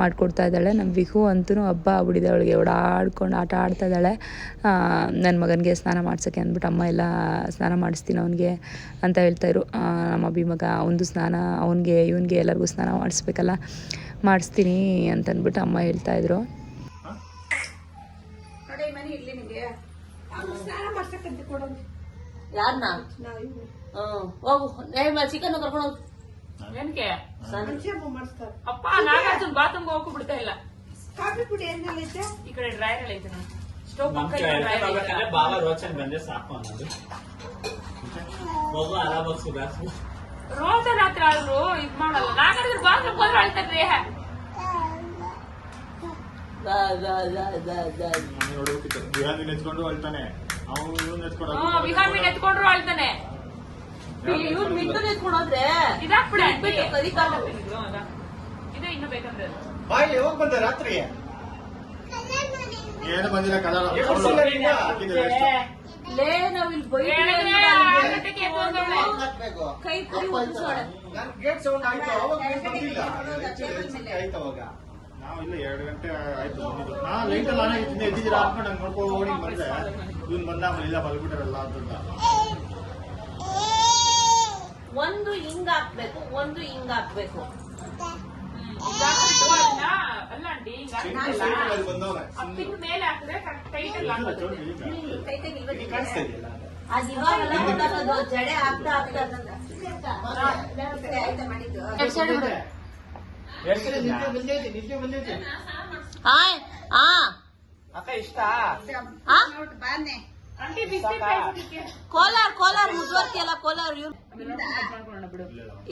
ಮಾಡ್ಕೊಡ್ತಾ ಇದ್ದಾಳೆ. ನಮ್ಮ ವಿಹು ಅಂತೂ ಹಬ್ಬ ಆಗ್ಬಿಟ್ಟಿದೆ ಅವಳಿಗೆ. ಓಡಾಡ್ಕೊಂಡು ಆಟ ಆಡ್ತಾ ಇದ್ದಾಳೆ. ನನ್ನ ಮಗನಿಗೆ ಸ್ನಾನ ಮಾಡ್ಸೋಕ್ಕೆ ಅಂದ್ಬಿಟ್ಟು ಅಮ್ಮ ಎಲ್ಲ ಸ್ನಾನ ಮಾಡಿಸ್ತೀನಿ ಅವನಿಗೆ ಅಂತ ಹೇಳ್ತಾಯಿದ್ರು ನಮ್ಮ ಅಭಿಮಗ ಅವನದು ಸ್ನಾನ ಅವನಿಗೆ ಇವನಿಗೆ ಎಲ್ಲರಿಗೂ ಸ್ನಾನ ಮಾಡಿಸ್ಬೇಕಲ್ಲ ಮಾಡಿಸ್ತೀನಿ ಅಂತ ಅಂದ್ಬಿಟ್ಟು ಅಮ್ಮ ಹೇಳ್ತಾಯಿದ್ರು ಯಾರನ್ನ ಹೋಗು. ಏ ಚಿಕನ್ ಕರ್ಕೊಂಡು ಅಪ್ಪ ನಾಗಾರ್ಜುನ್ ಬಾತ್ರೂಮ್ಗೆ ಹೋಗಿ ಬಿಡ್ತಾ ಇಲ್ಲ. ಈ ಕಡೆ ಡ್ರೈರ್ ಐತೆ ಸ್ಟೋವ್ ಪಕ್ಕ ಬಾಬಾ ರೋಚನ್ ಬಂದ್ರೆ ಸಾಕು ಅನ್ನೋದು. ಮಗು ಆರಾಮಾಗಿ ಸುಧಾರಿಸ್ಬೋದು ರೋಚನ್ ರಾತ್ರಿ ಆದ್ರೂ ಇದ್ ಮಾಡಲ್ಲ. ನಾಗಾರ್ಜುನ್ ಬಾತ್ರೂಮ್ ಹೋದ್ರೆ ಅಳ್ತಾರ್ರಿ ದಾ, ಎತ್ಕೊಂಡು ಅಳ್ತಾನೆ. ಅವನು ಇವನು ನೆಚ್ಕೊಂಡು ಹ್ಮ್ ವಿಹಾರ್ ಮೀನ್ ಎತ್ಕೊಂಡ್ರು ಅಳ್ತಾನೆ. ಇವ್ರು ಮಿಂಟು ಎತ್ಕೊಂಡು ಹೋದ್ರೆ ಇದಾಕ್ಬಿಡ. ಇದು ಇನ್ನು ಬೇಕಂದ್ರೆ ಬಾಯ್ ಯಾವಾಗ ಬಂದೆ ರಾತ್ರಿ? ಏನು ಬಂದಿಲ್ಲ ಕಲರ್. ಲೇ ನಾವ್ ಇಲ್ಲಿ. ಕೈ. ನಾನು ಗೇಟ್ ಸೌಂಡ್ ಆಯ್ತು ಅವಾಗ ನೀನ್ ಬಂದಿಲ್ಲ. ಹೆಚ್ಚು ಆಯ್ತು ಅವಾಗ. ನಾವು ಇಲ್ಲ ಎರಡು ಗಂಟೆ ಆಯ್ತು ಬಂದಿದ್ದು. ನಾ ಲೈಟ್ ನಾನೇ ಇದ್ದೀನಿ ಎದ್ದಿದ್ದೀರಾ ಹಾಕೊಂಡು ನಂಗೆ ನೋಡ್ಕೊಂಡು ಓಡಿ ಬಂದೆ ಇವ್ನು ಬಂದ ಆಮೇಲೆ ಇಲ್ಲ ಮಲ್ಬಿಟ್ಟಾರಲ್ಲ ಅಂತ. ಒಂದು ಹಿಂಗ್ ಹಾಕ್ಬೇಕು ಒಂದು ಹಿಂಗ್ ಹಾಕ್ಬೇಕು. ಅಲ್ಲ ಆಂಟಿ pin ಮೇಲೆ ಹಾಕಿದ್ರೆ ಟೈಟ್ ಅಲ್ಲಿ ಕಾಣಿಸ್ತಾ ಇದೆಯಲ್ಲ? ಜಡೆ ಹಾಕ್ತಾ ಹಾಕ್ತಾ ಎರಡ್ ಸೈಡ್ ಬಿಡು. ನಿದ್ದೆ ಬಂದೈತೆ ಆಯ್, ಆ, ಅಕ್ಕ ಇಷ್ಟ. ಕೋಲಾರ್ ಕೋಲಾರ್ ಮುದ್ವರ್ತಿ ಅಲ್ಲ ಕೋಲಾರ್ ಇವ್ರು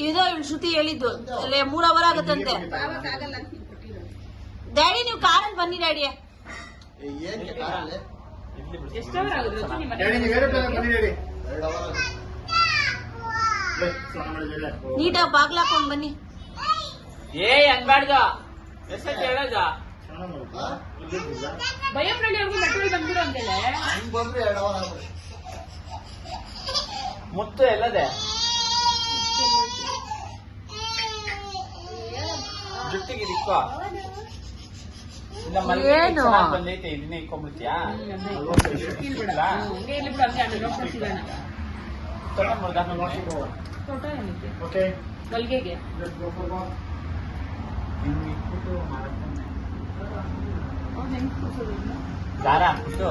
ಇದು ಇವ್ಳು ಶ್ರುತಿ ಹೇಳಿದ್ದು ಅಲ್ಲೇ ಮೂರ್ ಅವರ್ ಆಗತ್ತಂತೆ ಡ್ಯಾಡಿ ನೀವು ಕಾರಲ್ಲಿ ಬನ್ನಿ ಡ್ಯಾಡಿ. ಎಷ್ಟು ಅವರ್ ಆಗುತ್ತೆ. ನಿಮ್ಮ. ನೀಟಾಗಿ ಬಾಗ್ಲ ಹಾಕೊಂಡ್ ಬನ್ನಿ. ಏಯ್ ಅನ್ಬಾರ್ದು ಹೇಳೋದು? ಮುತ್ತು ಎಲ್ಲದೆ? ಜುಟ್ಟಿಗೆ ಇಕ್ಕೋ ನೋಡ್ಕೊಂಡು ಸಿಗೋಣ ಫೋಟೋ ಏನಕ್ಕೆ? ಓಕೆ. ಮಲ್ಗೆಗೆ. ದಾರ ಹಾಕ್ಬಿಟ್ಟು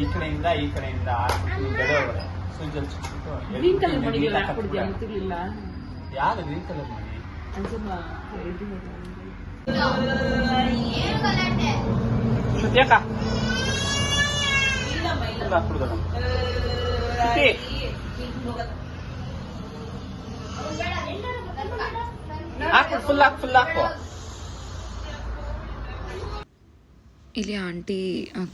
ಈ ಕಡೆಯಿಂದ ಈ ಕಡೆಯಿಂದ ಒಳಗಡೆ ಸೂಜಲ್ ಗ್ರೀನ್ ಕಲರ್ ಮಾಡಿದ್ಯಲ್ಲ ಗ್ರೀನ್ ಕಲರ್ ಮಾಡಿ? ಅನ್ಸಮ್ಮ ಇದು ಶ್ರುತಿಯಕ್ಕ ಫುಲ್ ಹಾಕ್ಬಿಡ್ದು ಶ್ರುತಿ ಹಾಕ್ಬಿಡು ಫುಲ್ ಹಾಕು. ಫುಲ್ ಹಾಕು ಇಲ್ಲಿ ಆಂಟಿ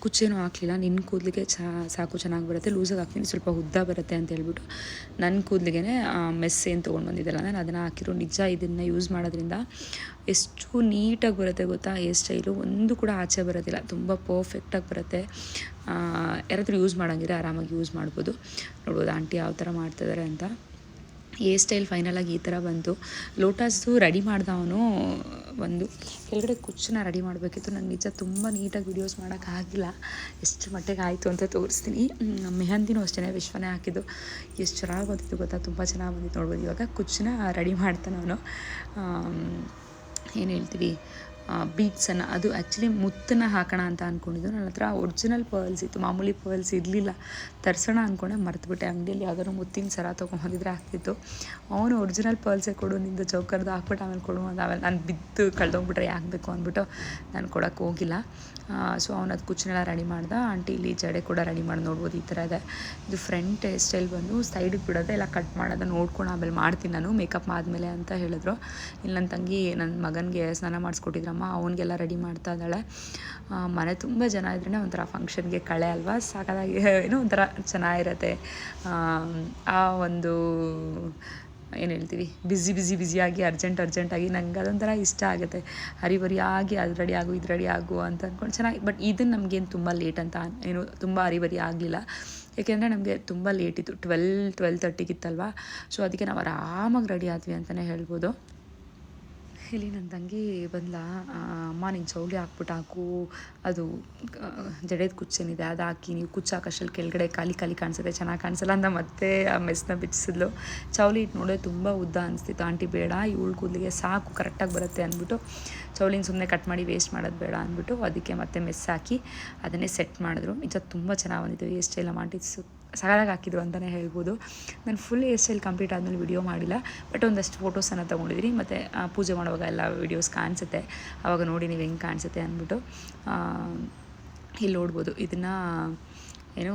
ಕುಚ್ಚೇನೂ ಹಾಕ್ಲಿಲ್ಲ. ನಿನ್ನ ಕೂದಲಿಗೆ ಚಾ, ಸಾಕು, ಚೆನ್ನಾಗಿ ಬರುತ್ತೆ. ಲೂಸಾಗಿ ಹಾಕ್ತೀನಿ. ಸ್ವಲ್ಪ ಉದ್ದ ಬರುತ್ತೆ ಅಂತ ಹೇಳ್ಬಿಟ್ಟು ನನ್ನ ಕೂದಲಿಗೆ ಮೆಸ್ ಏನು ತೊಗೊಂಡು ಬಂದಿದ್ದಲ್ಲ ನಾನು ಅದನ್ನು ಹಾಕಿರೋ ನಿಜ ಇದನ್ನು ಯೂಸ್ ಮಾಡೋದ್ರಿಂದ ಎಷ್ಟು ನೀಟಾಗಿ ಬರುತ್ತೆ ಗೊತ್ತಾ? ಹೇರ್ ಸ್ಟೈಲು ಒಂದು ಕೂಡ ಆಚೆ ಬರೋದಿಲ್ಲ. ತುಂಬ ಪರ್ಫೆಕ್ಟಾಗಿ ಬರುತ್ತೆ. ಯಾರಾದರೂ ಯೂಸ್ ಮಾಡೋಂಗಿದ್ರೆ ಆರಾಮಾಗಿ ಯೂಸ್ ಮಾಡ್ಬೋದು. ನೋಡ್ಬೋದು ಆಂಟಿ ಯಾವ ಥರ ಮಾಡ್ತಿದ್ದಾರೆ ಅಂತ. ಹೇರ್ ಸ್ಟೈಲ್ ಫೈನಲಾಗಿ ಈ ಥರ ಬಂತು. ಲೋಟಸ್ದು ರೆಡಿ ಮಾಡ್ದ ಅವನು ಒಂದು ಕೆಳಗಡೆ ಕುಚ್ಚನ್ನ ರೆಡಿ ಮಾಡಬೇಕಿತ್ತು. ನಂಗೆ ನಿಜ ತುಂಬ ನೀಟಾಗಿ ವೀಡಿಯೋಸ್ ಮಾಡೋಕ್ಕಾಗಿಲ್ಲ ಎಷ್ಟು ಮಟ್ಟಿಗೆ ಆಯಿತು ಅಂತ ತೋರಿಸ್ತೀನಿ. ಮೆಹಂದಿನೂ ಅಷ್ಟೇ ವಿಶ್ವನೇ ಹಾಕಿದ್ದು. ಎಷ್ಟು ಚೆನ್ನಾಗಿ ಬಂದಿತ್ತು ಗೊತ್ತಾ? ತುಂಬ ಚೆನ್ನಾಗಿ ಬಂದಿತ್ತು ನೋಡ್ಬೋದು. ಇವಾಗ ಕುಚ್ಚನ್ನ ರೆಡಿ ಮಾಡ್ತಾನೆ ಅವನು. ಏನು ಹೇಳ್ತೀವಿ? ಬೀಟ್ಸನ್ನು ಅದು ಆ್ಯಕ್ಚುಲಿ ಮುತ್ತನ್ನು ಹಾಕೋಣ ಅಂತ ಅಂದ್ಕೊಂಡಿದ್ದು ನನ್ನ ಹತ್ರ ಒರಿಜಿನಲ್ ಪರ್ಲ್ಸ್ ಇತ್ತು. ಮಾಮೂಲಿ ಪರ್ಲ್ಸ್ ಇರಲಿಲ್ಲ. ತರ್ಸೋಣ ಅಂದ್ಕೊಂಡೆ ಮರ್ತುಬಿಟ್ಟೆ. ಅಂಗಡಿಯಲ್ಲಿ ಯಾವ್ದಾದ್ರು ಮುತ್ತಿನ ಸರ ತೊಗೊಂಬಂದಿದ್ರೆ ಆಗ್ತಿತ್ತು. ಅವನು ಒರಿಜಿನಲ್ ಪರ್ಲ್ಸೇ ಕೊಡು, ನಿಂದ ಚೌಕರ್ದು ಹಾಕ್ಬಿಟ್ಟು ಆಮೇಲೆ ಕೊಡು ಅಂತ ಆಮೇಲೆ ನಾನು ಬಿದ್ದು ಕಳೆದೋಗ್ಬಿಟ್ರೆ ಯಾಕೆ ಬೇಕು ಅಂದ್ಬಿಟ್ಟು ನಾನು ಕೊಡೋಕ್ಕೆ ಹೋಗಿಲ್ಲ. ಸೊ ಅವನು ಅದು ಕುಚ್ಚನೆಲ್ಲ ರೆಡಿ ಮಾಡ್ದ. ಆಂಟಿ ಇಲ್ಲಿ ಜಡೆ ಕೂಡ ರೆಡಿ ಮಾಡಿ, ನೋಡ್ಬೋದು ಈ ಥರ ಇದೆ. ಇದು ಫ್ರಂಟ್ ಹೇರ್ ಸ್ಟೈಲ್ ಬಂದು ಸೈಡಿಗೆ ಬಿಡೋದೆ ಎಲ್ಲ ಕಟ್ ಮಾಡೋದು, ನೋಡ್ಕೊಂಡು ಆಮೇಲೆ ಮಾಡ್ತೀನಿ ನಾನು ಮೇಕಪ್ ಆದಮೇಲೆ ಅಂತ ಹೇಳಿದ್ರು. ಇಲ್ಲಿ ನನ್ನ ತಂಗಿ ನನ್ನ ಮಗನಿಗೆ ಸ್ನಾನ ಮಾಡಿಸ್ಕೊಟ್ಟಿದ್ರಮ್ಮ, ಅವನಿಗೆಲ್ಲ ರೆಡಿ ಮಾಡ್ತಾ ಇದ್ದಾಳೆ. ಮನೆ ತುಂಬ ಜನ ಇದ್ರೇ ಒಂಥರ ಫಂಕ್ಷನ್ಗೆ ಕಳೆ ಅಲ್ವಾ? ಸಾಕಾಗಿ ಏನೋ ಒಂಥರ ಚೆನ್ನಾಗಿರತ್ತೆ. ಆ ಒಂದು ಏನು ಹೇಳ್ತೀವಿ ಬ್ಯುಸಿ ಬ್ಯುಸಿ ಬ್ಯುಸಿಯಾಗಿ ಅರ್ಜೆಂಟ್ ಅರ್ಜೆಂಟಾಗಿ ನಂಗೆ ಅದೊಂಥರ ಇಷ್ಟ ಆಗುತ್ತೆ. ಹರಿಬರಿಯಾಗಿ ಅದು ರೆಡಿ ಆಗು, ಇದು ರೆಡಿ ಆಗು ಅಂತ ಅಂದ್ಕೊಂಡು ಚೆನ್ನಾಗಿ ಬಟ್ ಇದನ್ನು ನಮಗೇನು ತುಂಬ ಲೇಟ್ ಅಂತ ಏನು ತುಂಬ ಹರಿಬರಿ ಆಗಲಿಲ್ಲ. ಏಕೆಂದರೆ ನಮಗೆ ತುಂಬ ಲೇಟ್ ಇತ್ತು ಟ್ವೆಲ್ ಟ್ವೆಲ್ ತರ್ಟಿಗಿತ್ತಲ್ವ ಸೊ ಅದಕ್ಕೆ ನಾವು ಆರಾಮಾಗಿ ರೆಡಿ ಆದ್ವಿ ಅಂತಲೇ ಹೇಳ್ಬೋದು. ಇಲ್ಲಿ ನನ್ನ ತಂಗಿ ಬಂದ್ಲ ಅಮ್ಮ ನೀನು ಚೌಳಿ ಹಾಕ್ಬಿಟ್ಟು ಹಾಕು, ಅದು ಜಡೆದ ಕುಚ್ಚೇನಿದೆ, ಅದು ಹಾಕಿ, ನೀವು ಕುಚ್ಚು ಹಾಕೋಷ್ಟಲ್ಲಿ ಕೆಳಗಡೆ ಖಾಲಿ ಖಾಲಿ ಕಾಣಿಸುತ್ತೆ, ಚೆನ್ನಾಗಿ ಕಾಣಿಸಲ್ಲ ಅಂತ ಮತ್ತೆ ಆ ಮೆಸ್ನ ಬಿಚ್ಚಿಸಿದ್ಲು. ಚೌಳಿ ಇಟ್ಟು ನೋಡಿದ್ರೆ ತುಂಬ ಉದ್ದ ಅನಿಸ್ತಿತ್ತು, ಆಂಟಿ ಬೇಡ, ಇವಳು ಕೂದಲಿಗೆ ಸಾಕು, ಕರೆಕ್ಟಾಗಿ ಬರುತ್ತೆ ಅಂದ್ಬಿಟ್ಟು, ಚೌಲಿನ ಸುಮ್ಮನೆ ಕಟ್ ಮಾಡಿ ವೇಸ್ಟ್ ಮಾಡೋದು ಬೇಡ ಅಂದ್ಬಿಟ್ಟು, ಅದಕ್ಕೆ ಮತ್ತೆ ಮೆಸ್ ಹಾಕಿ, ಅದನ್ನೇ ಸೆಟ್ ಮಾಡಿದ್ರು. ನಿಜ ತುಂಬ ಚೆನ್ನಾಗಿ ಬಂದಿತ್ತು ಸ್ಟೈಲ್ ಆಂಟಿ ಸಗದಾಗಿ ಹಾಕಿದ್ರು ಅಂತಲೇ ಹೇಳ್ಬೋದು. ನಾನು ಫುಲ್ ಹೇರ್ ಸ್ಟೈಲ್ ಕಂಪ್ಲೀಟ್ ಆದಮೇಲೆ ವಿಡಿಯೋ ಮಾಡಿಲ್ಲ. ಬಟ್ ಒಂದಷ್ಟು ಫೋಟೋಸನ್ನು ತೊಗೊಂಡಿದ್ದೀನಿ ಮತ್ತು ಪೂಜೆ ಮಾಡುವಾಗ ಎಲ್ಲ ವೀಡಿಯೋಸ್ ಕಾಣಿಸುತ್ತೆ. ಆವಾಗ ನೋಡಿ ನೀವು ಹೆಂಗೆ ಕಾಣಿಸುತ್ತೆ ಅಂದ್ಬಿಟ್ಟು ಇಲ್ಲಿ ನೋಡ್ಬೋದು. ಇದನ್ನು, ಏನು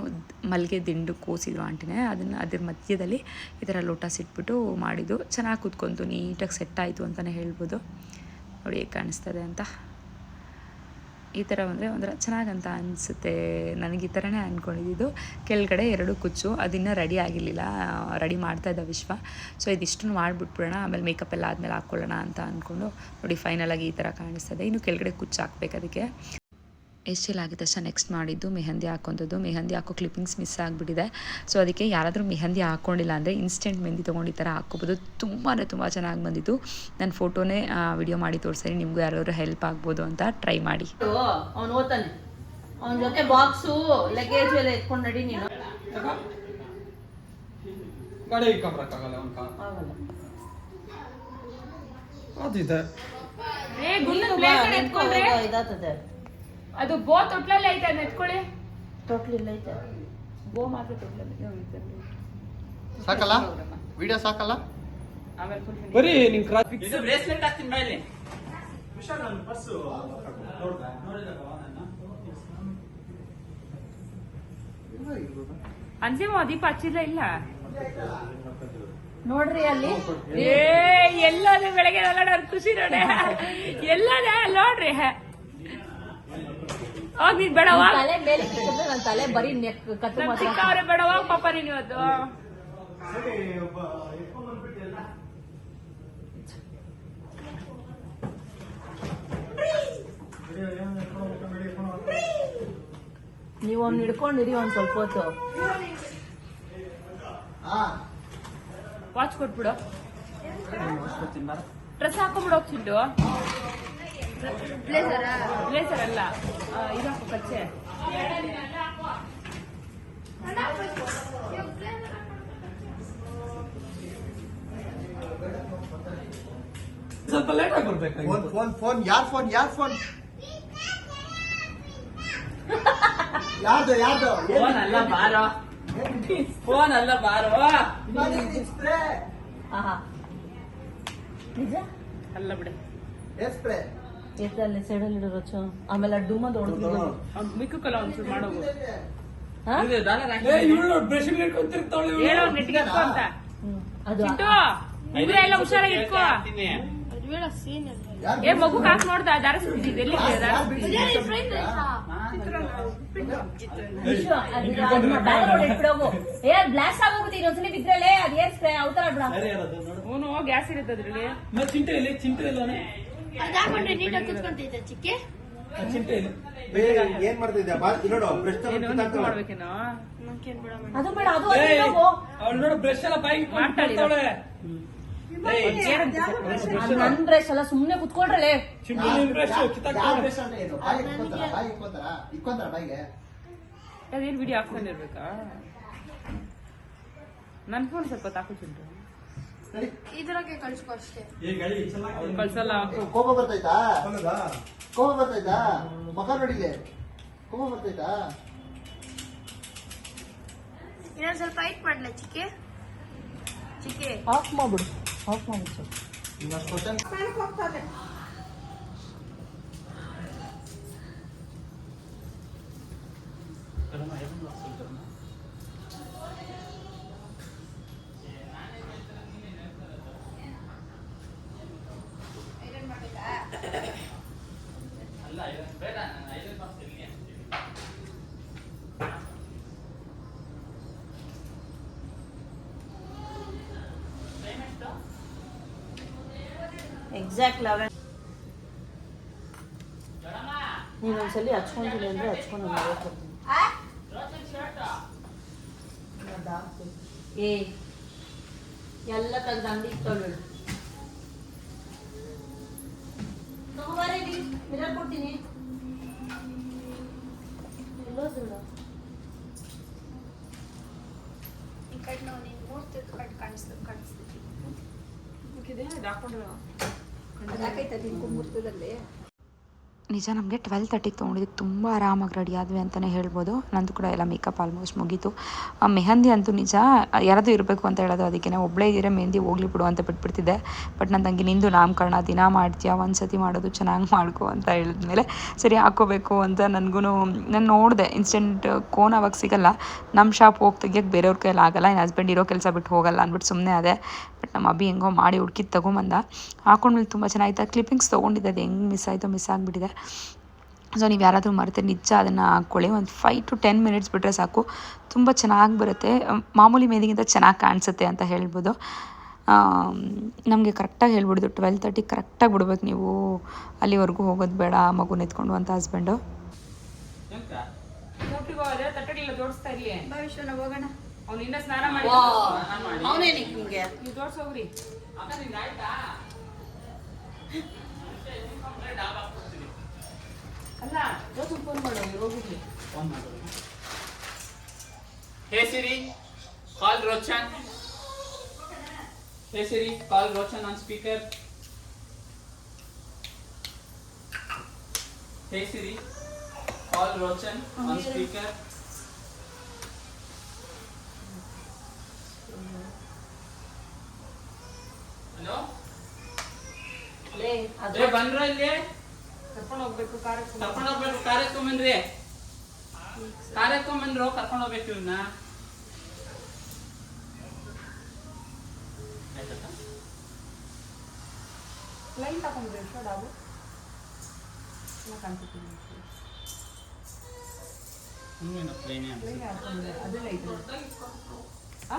ಮಲ್ಲಿಗೆ ದಿಂಡು ಕೋಸಿದ್ರು ಆಂಟಿನೇ. ಅದನ್ನು ಅದ್ರ ಮಧ್ಯದಲ್ಲಿ ಈ ಥರ ಲೋಟಸ್ ಇಟ್ಬಿಟ್ಟು ಮಾಡಿದ್ದು. ಚೆನ್ನಾಗಿ ಕೂತ್ಕೊಂತು, ನೀಟಾಗಿ ಸೆಟ್ ಆಯಿತು ಅಂತಲೇ ಹೇಳ್ಬೋದು. ನೋಡಿ ಹೇಗೆ ಕಾಣಿಸ್ತದೆ ಅಂತ. ಈ ಥರ ಬಂದರೆ ಒಂಥರ ಚೆನ್ನಾಗಂತ ಅನಿಸುತ್ತೆ. ನನಗೆ ಈ ಥರನೇ ಅಂದ್ಕೊಂಡಿದ್ದು ಕೆಳಗಡೆ ಎರಡು ಕುಚ್ಚು, ಅದಿನ್ನೂ ರೆಡಿ ಆಗಿರಲಿಲ್ಲ. ರೆಡಿ ಮಾಡ್ತಾ ಇದ್ದ ವಿಶ್ವ. ಸೊ, ಇದಿಷ್ಟನ್ನು ಮಾಡಿಬಿಟ್ಬಿಡೋಣ. ಆಮೇಲೆ ಮೇಕಪ್ ಎಲ್ಲ ಆದಮೇಲೆ ಹಾಕ್ಕೊಳ್ಳೋಣ ಅಂತ ಅಂದ್ಕೊಂಡು ನೋಡಿ ಫೈನಲಾಗಿ ಈ ಥರ ಕಾಣಿಸ್ತದೆ. ಇನ್ನು ಕೆಳಗಡೆ ಕುಚ್ಚು ಹಾಕ್ಬೇಕು ಅದಕ್ಕೆ. ಎಷ್ಟೆಲ್ಲ ಆಗಿದ ತಕ್ಷಣ ನೆಕ್ಸ್ಟ್ ಮಾಡಿದ್ದು ಮೆಹಂದಿ ಹಾಕೊಂಥದ್ದು ಮೆಹಂದಿ ಹಾಕೋ ಕ್ಲಿಪ್ಪಿಂಗ್ಸ್ ಮಿಸ್ ಆಗಿಬಿಟ್ಟಿದೆ. ಸೊ ಅದಕ್ಕೆ ಯಾರಾದರೂ ಮೆಹಂದಿ ಹಾಕ್ಕೊಂಡಿಲ್ಲ ಅಂದರೆ ಇನ್ಸ್ಟೆಂಟ್ ಮೆಹಂದಿ ತೊಗೊಂಡು ಈ ಥರ ಹಾಕ್ಕೋಬೋದು. ತುಂಬಾ ತುಂಬ ಚೆನ್ನಾಗಿ ಬಂದಿತ್ತು ನಾನು ಫೋಟೋನೇ ವಿಡಿಯೋ ಮಾಡಿ ತೋರಿಸ್ತೀನಿ ನಿಮಗೂ ಯಾರಾದರೂ ಹೆಲ್ಪ್ ಆಗ್ಬೋದು ಅಂತ ಟ್ರೈ ಮಾಡಿ. ಅವನು ಓದ್ತಾನೆ. ಅವನ ಜೊತೆ ಬಾಕ್ಸು ಲಗೇಜ್ ಎಲ್ಲ ಎತ್ಕೊಂಡು ನಡಿ ನೀನು. ಗಾಡಿ ಇಕ್ಕೊಂಬರಕ್ಕಾಗಲ್ಲ ಅವ್ನ ಕಾ ಆಗಲ್ಲ. ಅದಿದೆ. ಅದು ಬೋ ತೊಟ್ಲಲ್ಲಿ ಐತೆ ಅದನ್ನ ಎತ್ಕೊಳ್ಳಿ ತೊಟ್ಲಿಲ್ಲ ಐತೆ. ಬೋ ಮಾತ್ರ ತೊಟ್ಲಲ್ಲಿ. ಸಾಕಲ್ಲ? ವಿಡಿಯೋ ಸಾಕಲ್ಲ? ಆಮೇಲೆ ಫುಲ್ ಬರೀ ನಿನ್ ಕ್ರಾ ಇದು ಬ್ರೇಸ್ಲೆಟ್ ಹಾಕ್ತೀನಿ ಮೇಲೆ ಅನ್ಸಿಮ ದೀಪ ಹಚ್ಚಿಲ್ಲ ಇಲ್ಲ? ನೋಡ್ರಿ ಅಲ್ಲಿ. ಏ ಎಲ್ಲಾದ್ರೂ ಬೆಳಗ್ಗೆ ಎಲ್ಲ ಖುಷಿ ನೋಡೆ ಎಲ್ಲಾದ ನೋಡ್ರಿ. ಹೋಗ್ ನೀನ್ ಬೇಡವಾ? ತಲೆ ಮೇಲೆ ಕಿತ್ತಿದ್ರೆ ನನ್ನ ತಲೆ ಬರೀ ನೆಕ್ ಕತ್ತು ಮಾತ್ರ ಚಿಕ್ಕವ್ರೆ ಬೇಡ ಹೋಗ್ ಪಾಪ ನೀನ್ ಇವತ್ತು? ನೀವು ಅವ್ನು ಹಿಡ್ಕೊಂಡಿರಿ ಒಂದ್ ಸ್ವಲ್ಪ ಹೊತ್ತು. ವಾಚ್ ಕೊಟ್ಬಿಡು. ಡ್ರೆಸ್ ಹಾಕೊಂಡ್ಬಿಡು ಹೋಗ್ ಚಿಂಟು ಬ್ಲೇಸರ್ ಅಲ್ಲ. ಕಚ್ಚೆ ಸ್ವಲ್ಪ ಲೇಟ್ ಆಗಿ ಬರ್ಬೇಕಾಗಿತ್ತು. ಫೋನ್ ಫೋನ್ ಫೋನ್ ಯಾರ್ ಫೋನ್ ಯಾರ್ ಫೋನ್ ಯಾರ್ದು ಯಾರ್ದು? ಫೋನ್ ಅಲ್ಲ ಬಾರೋ. ಫೋನ್ ಅಲ್ಲ ಬಾರೋ. ಅಲ್ಲ ಬಿಡು. ಸ್ಪ್ರೇ ಎತ್ತಲ್ಲಿ ಸೈಡಲ್ಲಿ ಇಡೋ ರೊಚ್ಚು ಆಮೇಲೆ ಹೊಡೆದು ಮಿಕ್ಕಲ್ಲ ಒಂಚೂರು ಅದು ಉಂಗುರ ಎಲ್ಲ ಹುಷಾರಾಗಿ ಇಟ್ಕೋ. ಏ ಮಗು ಕಾಕ್ ನೋಡ್ದ ದಾರ ಸುತ್ತಿದ್ದು ಎಲ್ಲಿ ಏ ಬ್ಲಾಸ್ಟ್ ಆಗೋಗುತ್ತೆ ಇನ್ನೊಂದ್ಸಲಿ ಬಿದ್ರಲ್ಲೇ ಸ್ಪ್ರೇ ಅವತರ ಗ್ಯಾಸ್ ಇರುತ್ತೆ ಅದ್ರಲ್ಲಿ. ಮತ್ತೆ ಚಿಂಟೆ ಇಲ್ಲಿ ಇಲ್ಲ ಏನ್ ಬಾ ನೋಡು ಬ್ರಷ್ ಏನು ನಿಂತು ಮಾಡ್ಬೇಕೇನೋ? ಅದು ಬೇಡ ಅದು ಏ ಅವಳು ನೋಡು ಬ್ರಷ್ ಎಲ್ಲ ಬಾಯಿ ಮಾಡ್ತಾಳೆ ನನ್ ಬ್ರಷ್ ಅಲ್ಲ ಸುಮ್ನೆ ಕುತ್ಕೊಳ್ರಲ್ಲೇ ಅದೇನ್ ನಿನ್ ವಿಡಿಯೋ ಹಾಕೊಂಡಿರ್ಬೇಕಾ ನನ್ನ ಫೋನ್ ಸ್ವಲ್ಪ ತಾಕು ಚಿಂಟು. ಏ ಗಾಡಿ ಚೆನ್ನಾಗಿ ಅವ್ರು ಕಳ್ಸಲ್ಲ. ಕೋಪ ಬರ್ತೈತಾ? ಕೋಪ ಬರ್ತೈತಾ? ಮಕ ನೋಡಿಲೆ ಕೋಪ ಬರ್ತೈತಾ? ಇನ್ನೊಂದ್ ಸ್ವಲ್ಪ ಹೈಟ್ ಮಾಡ್ಲ ಚಿಕ್ಕೆ? ಚಿಕ್ಕೆ. ಆಫ್ ಮಾಡ್ಬಿಡು. ಆಫ್ ಮಾಡ್ಬಿಡು ಇನ್ನೊಂದು ಕ್ವಶನ್ ಎಕ್ಸಾಕ್ಟ್ ಲೆವೆನ್ ನೀನೊಂದ್ಸಲಿ ಹಚ್ಕೊಂತೀನಿ ಅಂದ್ರೆ ಹಚ್ಕೊಂಡು ಏ ಎಲ್ಲ ತೆಗ್ದು ಅಂಗಡಿ ಇಟ್ಟೋಳು ಮಿರರ್ ಕೊಡ್ತೀನಿ ಈ ಕಡೆ ನಾವು ನೀನು ಮೂರ್ತಿ ಕಟ್ ಕಾಣಿಸ್ತು ಕಾಣಿಸ್ತೈತಿ ಯಾಕೈತೆ ನಿನ್ಗೂ ಮುರ್ತದಲ್ಲಿ ನಿಜ ನಮಗೆ ಟ್ವೆಲ್ ತರ್ಟಿಗೆ ತೊಗೊಂಡಿದ್ದು ತುಂಬ ಆರಾಮಾಗಿ ರೆಡಿ ಆದ್ವಿ ಅಂತಲೇ ಹೇಳ್ಬೋದು. ನಂದು ಕೂಡ ಎಲ್ಲ ಮೇಕಪ್ ಆಲ್ಮೋಸ್ಟ್ ಮುಗೀತು. ಮೆಹಂದಿ ಅಂತೂ ನಿಜ ಯಾರಾದರೂ ಇರಬೇಕು ಅಂತ ಹೇಳೋದು ಅದಕ್ಕೆ ಒಬ್ಬಳೇ ಇದ್ದರೆ ಮೆಹಂದಿ ಹೋಗ್ಲಿ ಬಿಡು ಅಂತ ಬಿಟ್ಬಿಡ್ತಿದ್ದೆ. ಬಟ್ ನನ್ನ ತಂಗಿ ನಿಂದು ನಾಮಕರಣ, ದಿನ ಮಾಡ್ತೀಯಾ ಒಂದು ಸತಿ ಮಾಡೋದು ಚೆನ್ನಾಗಿ ಮಾಡ್ಕೊ ಅಂತ ಹೇಳಿದ್ಮೇಲೆ ಸರಿ ಹಾಕ್ಕೋಬೇಕು ಅಂತ ನನಗೂ ನಾನು ನೋಡಿದೆ. ಇನ್ಸ್ಟೆಂಟ್ ಕೋನ್ ಅವಾಗ ಸಿಗಲ್ಲ. ನಮ್ಮ ಶಾಪ್ ಹೋಗಿ ತೆಗಿಯೋಕ್ಕೆ ಬೇರೆಯವ್ರ ಕೈಯಲ್ಲಿ ಆಗಲ್ಲ. ನನ್ನ ಹಸ್ಬೆಂಡ್ ಇರೋ ಕೆಲಸ ಬಿಟ್ಟು ಹೋಗಲ್ಲ ಅಂದ್ಬಿಟ್ಟು ಸುಮ್ಮನೆ ಅದೇ ಬಟ್ ನಮ್ಮ ಅಬ್ಬಿ ಹೆಂಗೋ ಮಾಡಿ ಹುಡ್ಕಿದ್ದು ತೊಗೊಂಬಂದ. ಹಾಕೊಂಡ್ಮೇಲೆ ತುಂಬ ಚೆನ್ನಾಗಿತ್ತು. ಕ್ಲಿಪ್ಪಿಂಗ್ಸ್ ತೊಗೊಂಡಿದ್ದೆ ಅದು ಹೆಂಗೆ ಮಿಸ್ ಆಯಿತು ಮಿಸ್ ಆಗಿಬಿಟ್ಟಿದೆ. ಸೊ ನೀವು ಯಾರಾದರೂ ಮರೆತೆ ನಿಜ ಅದನ್ನು ಹಾಕ್ಕೊಳ್ಳಿ. ಒಂದು ಫೈವ್ ಟು ಟೆನ್ ಮಿನಿಟ್ಸ್ ಬಿಟ್ಟರೆ ಸಾಕು. ತುಂಬ ಚೆನ್ನಾಗಿ ಬರುತ್ತೆ. ಮಾಮೂಲಿ ಮೇದಿಗಿಂತ ಚೆನ್ನಾಗಿ ಕಾಣಿಸುತ್ತೆ ಅಂತ ಹೇಳ್ಬೋದು. ನಮಗೆ ಕರೆಕ್ಟಾಗಿ ಹೇಳ್ಬಿಡ್ದು ಟ್ವೆಲ್ ತರ್ಟಿ ಕರೆಕ್ಟಾಗಿ ಬಿಡ್ಬೇಕು ನೀವು. ಅಲ್ಲಿವರೆಗೂ ಹೋಗೋದು ಬೇಡ ಮಗು ಎತ್ಕೊಂಡು ಅಂತ ಹಸ್ಬೆಂಡು ಅಲ್ಲ ಜೋಸು ಫೋನ್ ಮಾಡು ಇವ್ರು ಹೋಗಿರ್ಲಿ ಫೋನ್ ಮಾಡು. Hey Siri call Rochan. Hey Siri call Rochan on speaker hey Siri call Rochan on speaker hello ಲೇ ಅದೇ ಬಂದ್ರ ಇಲ್ಲಿ? ಕರ್ಕೊಂಡು ಹೋಗ್ಬೇಕು ಕಾರ್ಯಕ್ರಮ ಕರ್ಕೊಂಡು ಹೋಗ್ಬೇಕು ಕಾರ್ ಎತ್ಕೊಂಬನ್ರಿ ಕಾರ್ ಎತ್ಕೊಂಬಂದ್ರು ಕರ್ಕೊಂಡು ಹೋಗ್ಬೇಕು ಇವ್ನ ಆಯ್ತಾ ಲೈನ್ ತಗೊಂಡ್ರೆ ಸರ್ ಪ್ಲೇನೇ ಹಾಕೊಂಡ್ರೆ ಅದೆಲ್ಲ ಇದೆ ಆ?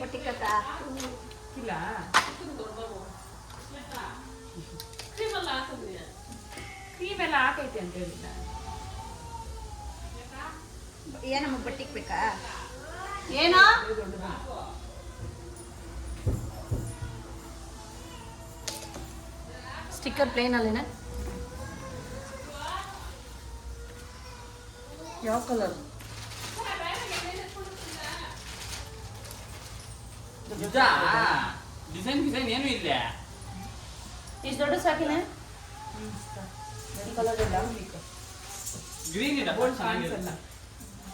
ಬಟ್ಟಿ ಕತ್ತ ಇಲ್ಲ ಕ್ರೀಮ್ ಎಲ್ಲ ಹಾಕೈತೆ ಅಂತ ಹೇಳಿಲ್ಲ ಏನಮ್ಮ ಬಟ್ಟಿಗೆ ಬೇಕಾ? ಏನೋ? ಸ್ಟಿಕ್ಕರ್ ಪ್ಲೇನ್ ಅಲ್ಲೇನ? ಯಾವ ಕಲರ್ ಡಿಸೈನ್ ಡಿಸೈನ್ ಏನು ಇಲ್ಲ? ಇಷ್ಟು ದೊಡ್ಡ ಸಾಕಿನ ಕಲರ್ ಇಲ್ಲ ಗ್ರೀನ್ ಇದೆ ಗೋಲ್ಡ್ ಕಾಣಿಸಲ್ಲ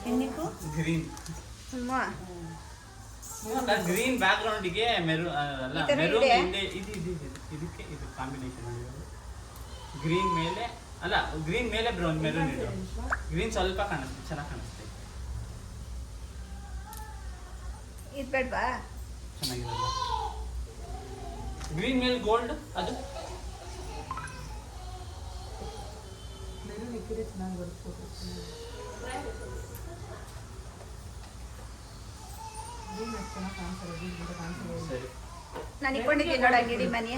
ಹೆಣ್ಣಿಕು ಗ್ರೀನ್ ಅಮ್ಮ ಗ್ರೀನ್ ಬ್ಯಾಕ್ ಗ್ರೌಂಡಿಗೆ ಮೆರು ಅಲ್ಲ ಈ ತರ ಮೆರೂನ್ ಇದೆ? ಹಿಂದೆ ಇದು ಇದು ಇದು ಇದಕ್ಕೆ ಇದು ಕಾಂಬಿನೇಷನ್ ಗ್ರೀನ್ ಮೇಲೆ ಅಲ್ಲ ಗ್ರೀನ್ ಮೇಲೆ ಬ್ರೌನ್ ಮೆರೂನ್ ಇದು ಗ್ರೀನ್ ಸ್ವಲ್ಪ ಕಾಣಿಸುತ್ತೆ ಚೆನ್ನಾಗಿ ಕಾಣಿಸುತ್ತೆ ಇದು ಬೇಡವಾ ಚೆನ್ನಾಗಿರಲ್ಲ ಗ್ರೀನ್ ಮೇಲೆ ಗೋಲ್ಡ್ ಅದು ಅಂತ ಚೆನ್ನಾಗಿ ಸರಿ ನಾನು ಇಟ್ಕೊಂಡಿದ್ದೀನಿ ನೋಡ ಗಿಡಿ ಮನೆ.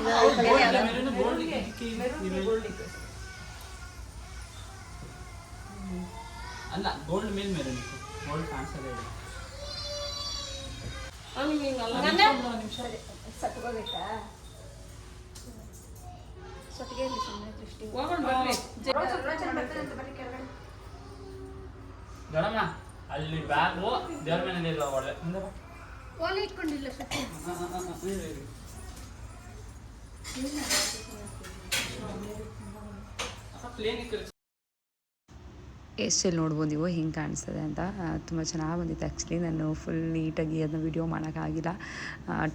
ಅಲ್ಲ ಗೋಲ್ಡ್ ಮೇಲೆ ಮೆರೂನ್ ಇತ್ತು. ಗೋಲ್ಡ್ ಕಾಣಿಸೋದೇ ಇಲ್ಲ. ಸತ್ಕೋಬೇಕಾ? ಸೊಟ್ಟಿಗೆ ಇರಲಿ ಸುಮ್ಮನೆ ದೃಷ್ಟಿ ಹೋಗೋಣ ಬರ್ರಿ. ರೋಚನ್ ರೋಚನ್ ಬರ್ತಾನೆ ಅಂತ ಬರ್ರಿ ಕೆಳಗಡೆ. ದೊಡಮ್ಮ ಅಲ್ಲಿ ಬ್ಯಾಗು ದೇವ್ರ ಮೇಲೆ ಇಲ್ಲ ಒಳ್ಳೆ. ಮುಂದೆ ಬಾ. ಓಲೆ ಇಟ್ಕೊಂಡಿಲ್ಲ ಸುತ್ತಿ. ಪ್ಲೇನ್ ಇತ್ತು ಎಷ್ಟೆಲ್ಲಿ ನೋಡ್ಬೋದು ನೀವು ಹಿಂಗೆ ಕಾಣಿಸ್ತದೆ ಅಂತ. ತುಂಬ ಚೆನ್ನಾಗಿ ಬಂದಿತ್ತು ಆ್ಯಕ್ಚುಲಿ ನಾನು ಫುಲ್ ನೀಟಾಗಿ ಅದನ್ನ ವಿಡಿಯೋ ಮಾಡೋಕ್ಕಾಗಿಲ್ಲ.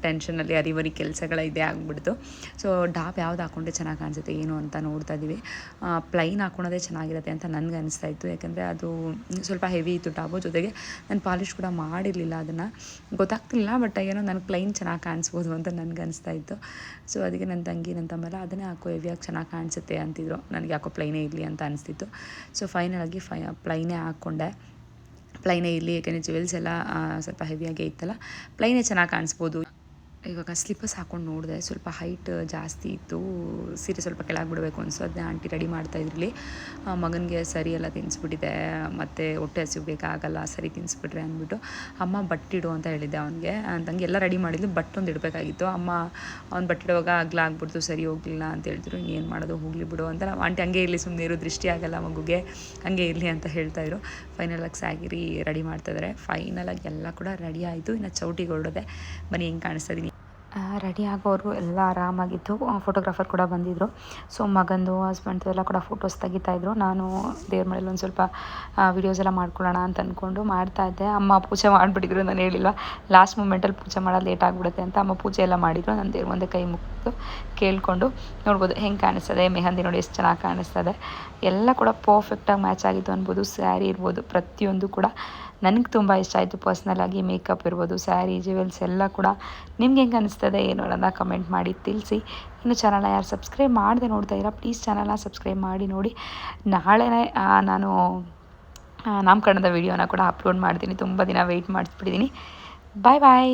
ಟೆನ್ಷನಲ್ಲಿ ಅರಿವರಿ ಕೆಲಸಗಳ ಇದೇ ಆಗಿಬಿಡ್ತು. ಸೊ ಡಾಬ್ ಯಾವ್ದು ಹಾಕೊಂಡ್ರೆ ಚೆನ್ನಾಗಿ ಕಾಣಿಸುತ್ತೆ, ಏನು ಅಂತ ನೋಡ್ತಾ ಇದ್ದೀವಿ. ಪ್ಲೈನ್ ಹಾಕೊಳೋದೇ ಚೆನ್ನಾಗಿರುತ್ತೆ ಅಂತ ನನಗೆ ಅನಿಸ್ತಾ ಇತ್ತು. ಯಾಕಂದರೆ ಅದು ಸ್ವಲ್ಪ ಹೆವಿ ಇತ್ತು ಡಾಬು ಜೊತೆಗೆ. ನಾನು ಪಾಲಿಷ್ ಕೂಡ ಮಾಡಿರಲಿಲ್ಲ ಅದನ್ನು. ಗೊತ್ತಾಗ್ತಿಲ್ಲ ಬಟ್ ಏನೋ ನನಗೆ ಪ್ಲೈನ್ ಚೆನ್ನಾಗಿ ಕಾಣಿಸ್ಬೋದು ಅಂತ ನನಗೆ ಅನಿಸ್ತಾ ಇತ್ತು. ಸೊ ಅದಕ್ಕೆ ನನ್ನ ತಂಗಿ ನನ್ನ ತಮ್ಮಲ್ಲ ಅದನ್ನೇ ಹಾಕೋ ಹೆವಿಯಾಗಿ ಚೆನ್ನಾಗಿ ಕಾಣಿಸುತ್ತೆ ಅಂತಿದ್ರು. ನನಗೆ ಯಾಕೋ ಪ್ಲೈನೇ ಇರಲಿ ಅಂತ ಅನಿಸ್ತಿತ್ತು. So ಫೈನಲಾಗಿ five ಪ್ಲೈನೇ ಹಾಕ್ಕೊಂಡೆ. ಪ್ಲೈನೇ ಇರಲಿ ಯಾಕೆಂದರೆ ಜ್ಯುವೆಲ್ಸ್ ಎಲ್ಲ ಸ್ವಲ್ಪ ಹೆವಿಯಾಗೇ ಇತ್ತಲ್ಲ. ಪ್ಲೈನೇ ಚೆನ್ನಾಗಿ ಕಾಣಿಸ್ಬೋದು. ಇವಾಗ ಸ್ಲಿಪ್ಪರ್ಸ್ ಹಾಕೊಂಡು ನೋಡಿದೆ, ಸ್ವಲ್ಪ ಹೈಟ್ ಜಾಸ್ತಿ ಇತ್ತು, ಸೀರೆ ಸ್ವಲ್ಪ ಕೆಳಗೆ ಬಿಡಬೇಕು ಅನಿಸು ಅದನ್ನ ಆಂಟಿ ರೆಡಿ ಮಾಡ್ತಾ ಇದ್ರಲ್ಲಿ. ಮಗನಿಗೆ ಸರಿ ಎಲ್ಲ ತಿನ್ನಿಸ್ಬಿಟ್ಟಿದೆ ಮತ್ತು ಹೊಟ್ಟೆ ಹಸಿಬೇಕಾಗಲ್ಲ ಸರಿ ತಿನ್ನಿಸ್ಬಿಟ್ರೆ ಅಂದ್ಬಿಟ್ಟು ಅಮ್ಮ ಬಟ್ಟಿಡು ಅಂತ ಹೇಳಿದ್ದೆ ಅವನಿಗೆ. ತಂಗಿ ಎಲ್ಲ ರೆಡಿ ಮಾಡಿದ್ಲು ಬಟ್ಟೊಂದು ಇಡಬೇಕಾಗಿತ್ತು. ಅಮ್ಮ, ಅವ್ನು ಬಟ್ಟಿಡುವಾಗ ಅಗ್ಲ ಆಗ್ಬಿಡ್ತು, ಸರಿ ಹೋಗಲಿಲ್ಲ ಅಂತ ಹೇಳಿದ್ರು ಇನ್ನೇನು ಮಾಡೋದು ಹೋಗಲಿ ಬಿಡು ಅಂತ. ನಾವು ಆಂಟಿ ಹಂಗೆ ಇರಲಿ ಸುಮ್ಮನೆ ಇರೋ, ದೃಷ್ಟಿ ಆಗಲ್ಲ ಮಗುಗೆ, ಹಂಗೆ ಇರಲಿ ಅಂತ ಹೇಳ್ತಾಯಿದ್ರು ಫೈನಲಾಗಿ ಸ್ಯಾಗಿರಿ ರೆಡಿ ಮಾಡ್ತಾಯಿದ್ದಾರೆ ಫೈನಲಾಗಿ ಎಲ್ಲ ಕೂಡ ರೆಡಿ ಆಯಿತು, ಇನ್ನು ಚೌಟಿಗೆ ಹೊರಡೋದೆ ಬನ್ನಿ ಹೆಂಗೆ ಕಾಣಿಸ್ತಾ ರೆಡಿ ಆಗೋರು ಎಲ್ಲ ಆರಾಮಾಗಿತ್ತು ಫೋಟೋಗ್ರಾಫರ್ ಕೂಡ ಬಂದಿದ್ದರು ಸೊ ಮಗಂದು ಹಸ್ಬೆಂಡ್ದು ಎಲ್ಲ ಕೂಡ ಫೋಟೋಸ್ ತೆಗಿತಾಯಿದ್ರು ನಾನು ದೇವ್ರ ಮನೇಲಿ ಒಂದು ಸ್ವಲ್ಪ ವೀಡಿಯೋಸ್ ಎಲ್ಲ ಮಾಡ್ಕೊಳ್ಳೋಣ ಅಂತ ಅಂದ್ಕೊಂಡು ಮಾಡ್ತಾ ಇದ್ದೆ. ಅಮ್ಮ ಪೂಜೆ ಮಾಡಿಬಿಟ್ಟಿದ್ರು ನಾನು ಹೇಳಿಲ್ಲ ಲಾಸ್ಟ್ ಮೂಮೆಂಟಲ್ಲಿ ಪೂಜೆ ಮಾಡೋದು ಲೇಟ್ ಆಗಿಬಿಡುತ್ತೆ ಅಂತ ಅಮ್ಮ ಪೂಜೆ ಎಲ್ಲ ಮಾಡಿದ್ರು. ನಾನು ದೇವ್ರ ಮುಂದೆ ಕೈ ಮುಗಿದು ಕೇಳಿಕೊಂಡು ನೋಡ್ಬೋದು ಹೆಂಗೆ ಕಾಣಿಸ್ತದೆ, ಮೆಹಂದಿ ನೋಡಿ ಎಷ್ಟು ಚೆನ್ನಾಗಿ ಕಾಣಿಸ್ತದೆ. ಎಲ್ಲ ಕೂಡ ಪರ್ಫೆಕ್ಟಾಗಿ ಮ್ಯಾಚ್ ಆಗಿತ್ತು ಅನ್ಬೋದು ಸ್ಯಾರಿ ಇರ್ಬೋದು, ಪ್ರತಿಯೊಂದು ಕೂಡ. ನನಗೆ ತುಂಬ ಇಷ್ಟ ಆಯಿತು ಪರ್ಸ್ನಲಾಗಿ ಮೇಕಪ್ ಇರ್ಬೋದು ಸ್ಯಾರಿ ಜ್ಯುವೆಲ್ಸ್ ಎಲ್ಲ ಕೂಡ. ನಿಮ್ಗೆ ಹೆಂಗೆ ಅನಿಸ್ತದೆ ಏನು ಅನ್ನೋದನ್ನ ಕಮೆಂಟ್ ಮಾಡಿ ತಿಳಿಸಿ. ಇನ್ನು ಚಾನಲ್ನ ಯಾರು ಸಬ್ಸ್ಕ್ರೈಬ್ ಮಾಡದೆ ನೋಡ್ತಾ ಇದ್ದೀರಾ ಪ್ಲೀಸ್ ಚಾನಲ್ನ ಸಬ್ಸ್ಕ್ರೈಬ್ ಮಾಡಿ ನೋಡಿ. ನಾಳೆನೇ ನಾನು ನಾಮಕರಣದ ವೀಡಿಯೋನ ಕೂಡ ಅಪ್ಲೋಡ್ ಮಾಡ್ತೀನಿ. ತುಂಬ ದಿನ ವೆಯ್ಟ್ ಮಾಡಿಸ್ಬಿಟ್ಟಿದ್ದೀನಿ ಬಾಯ್ ಬಾಯ್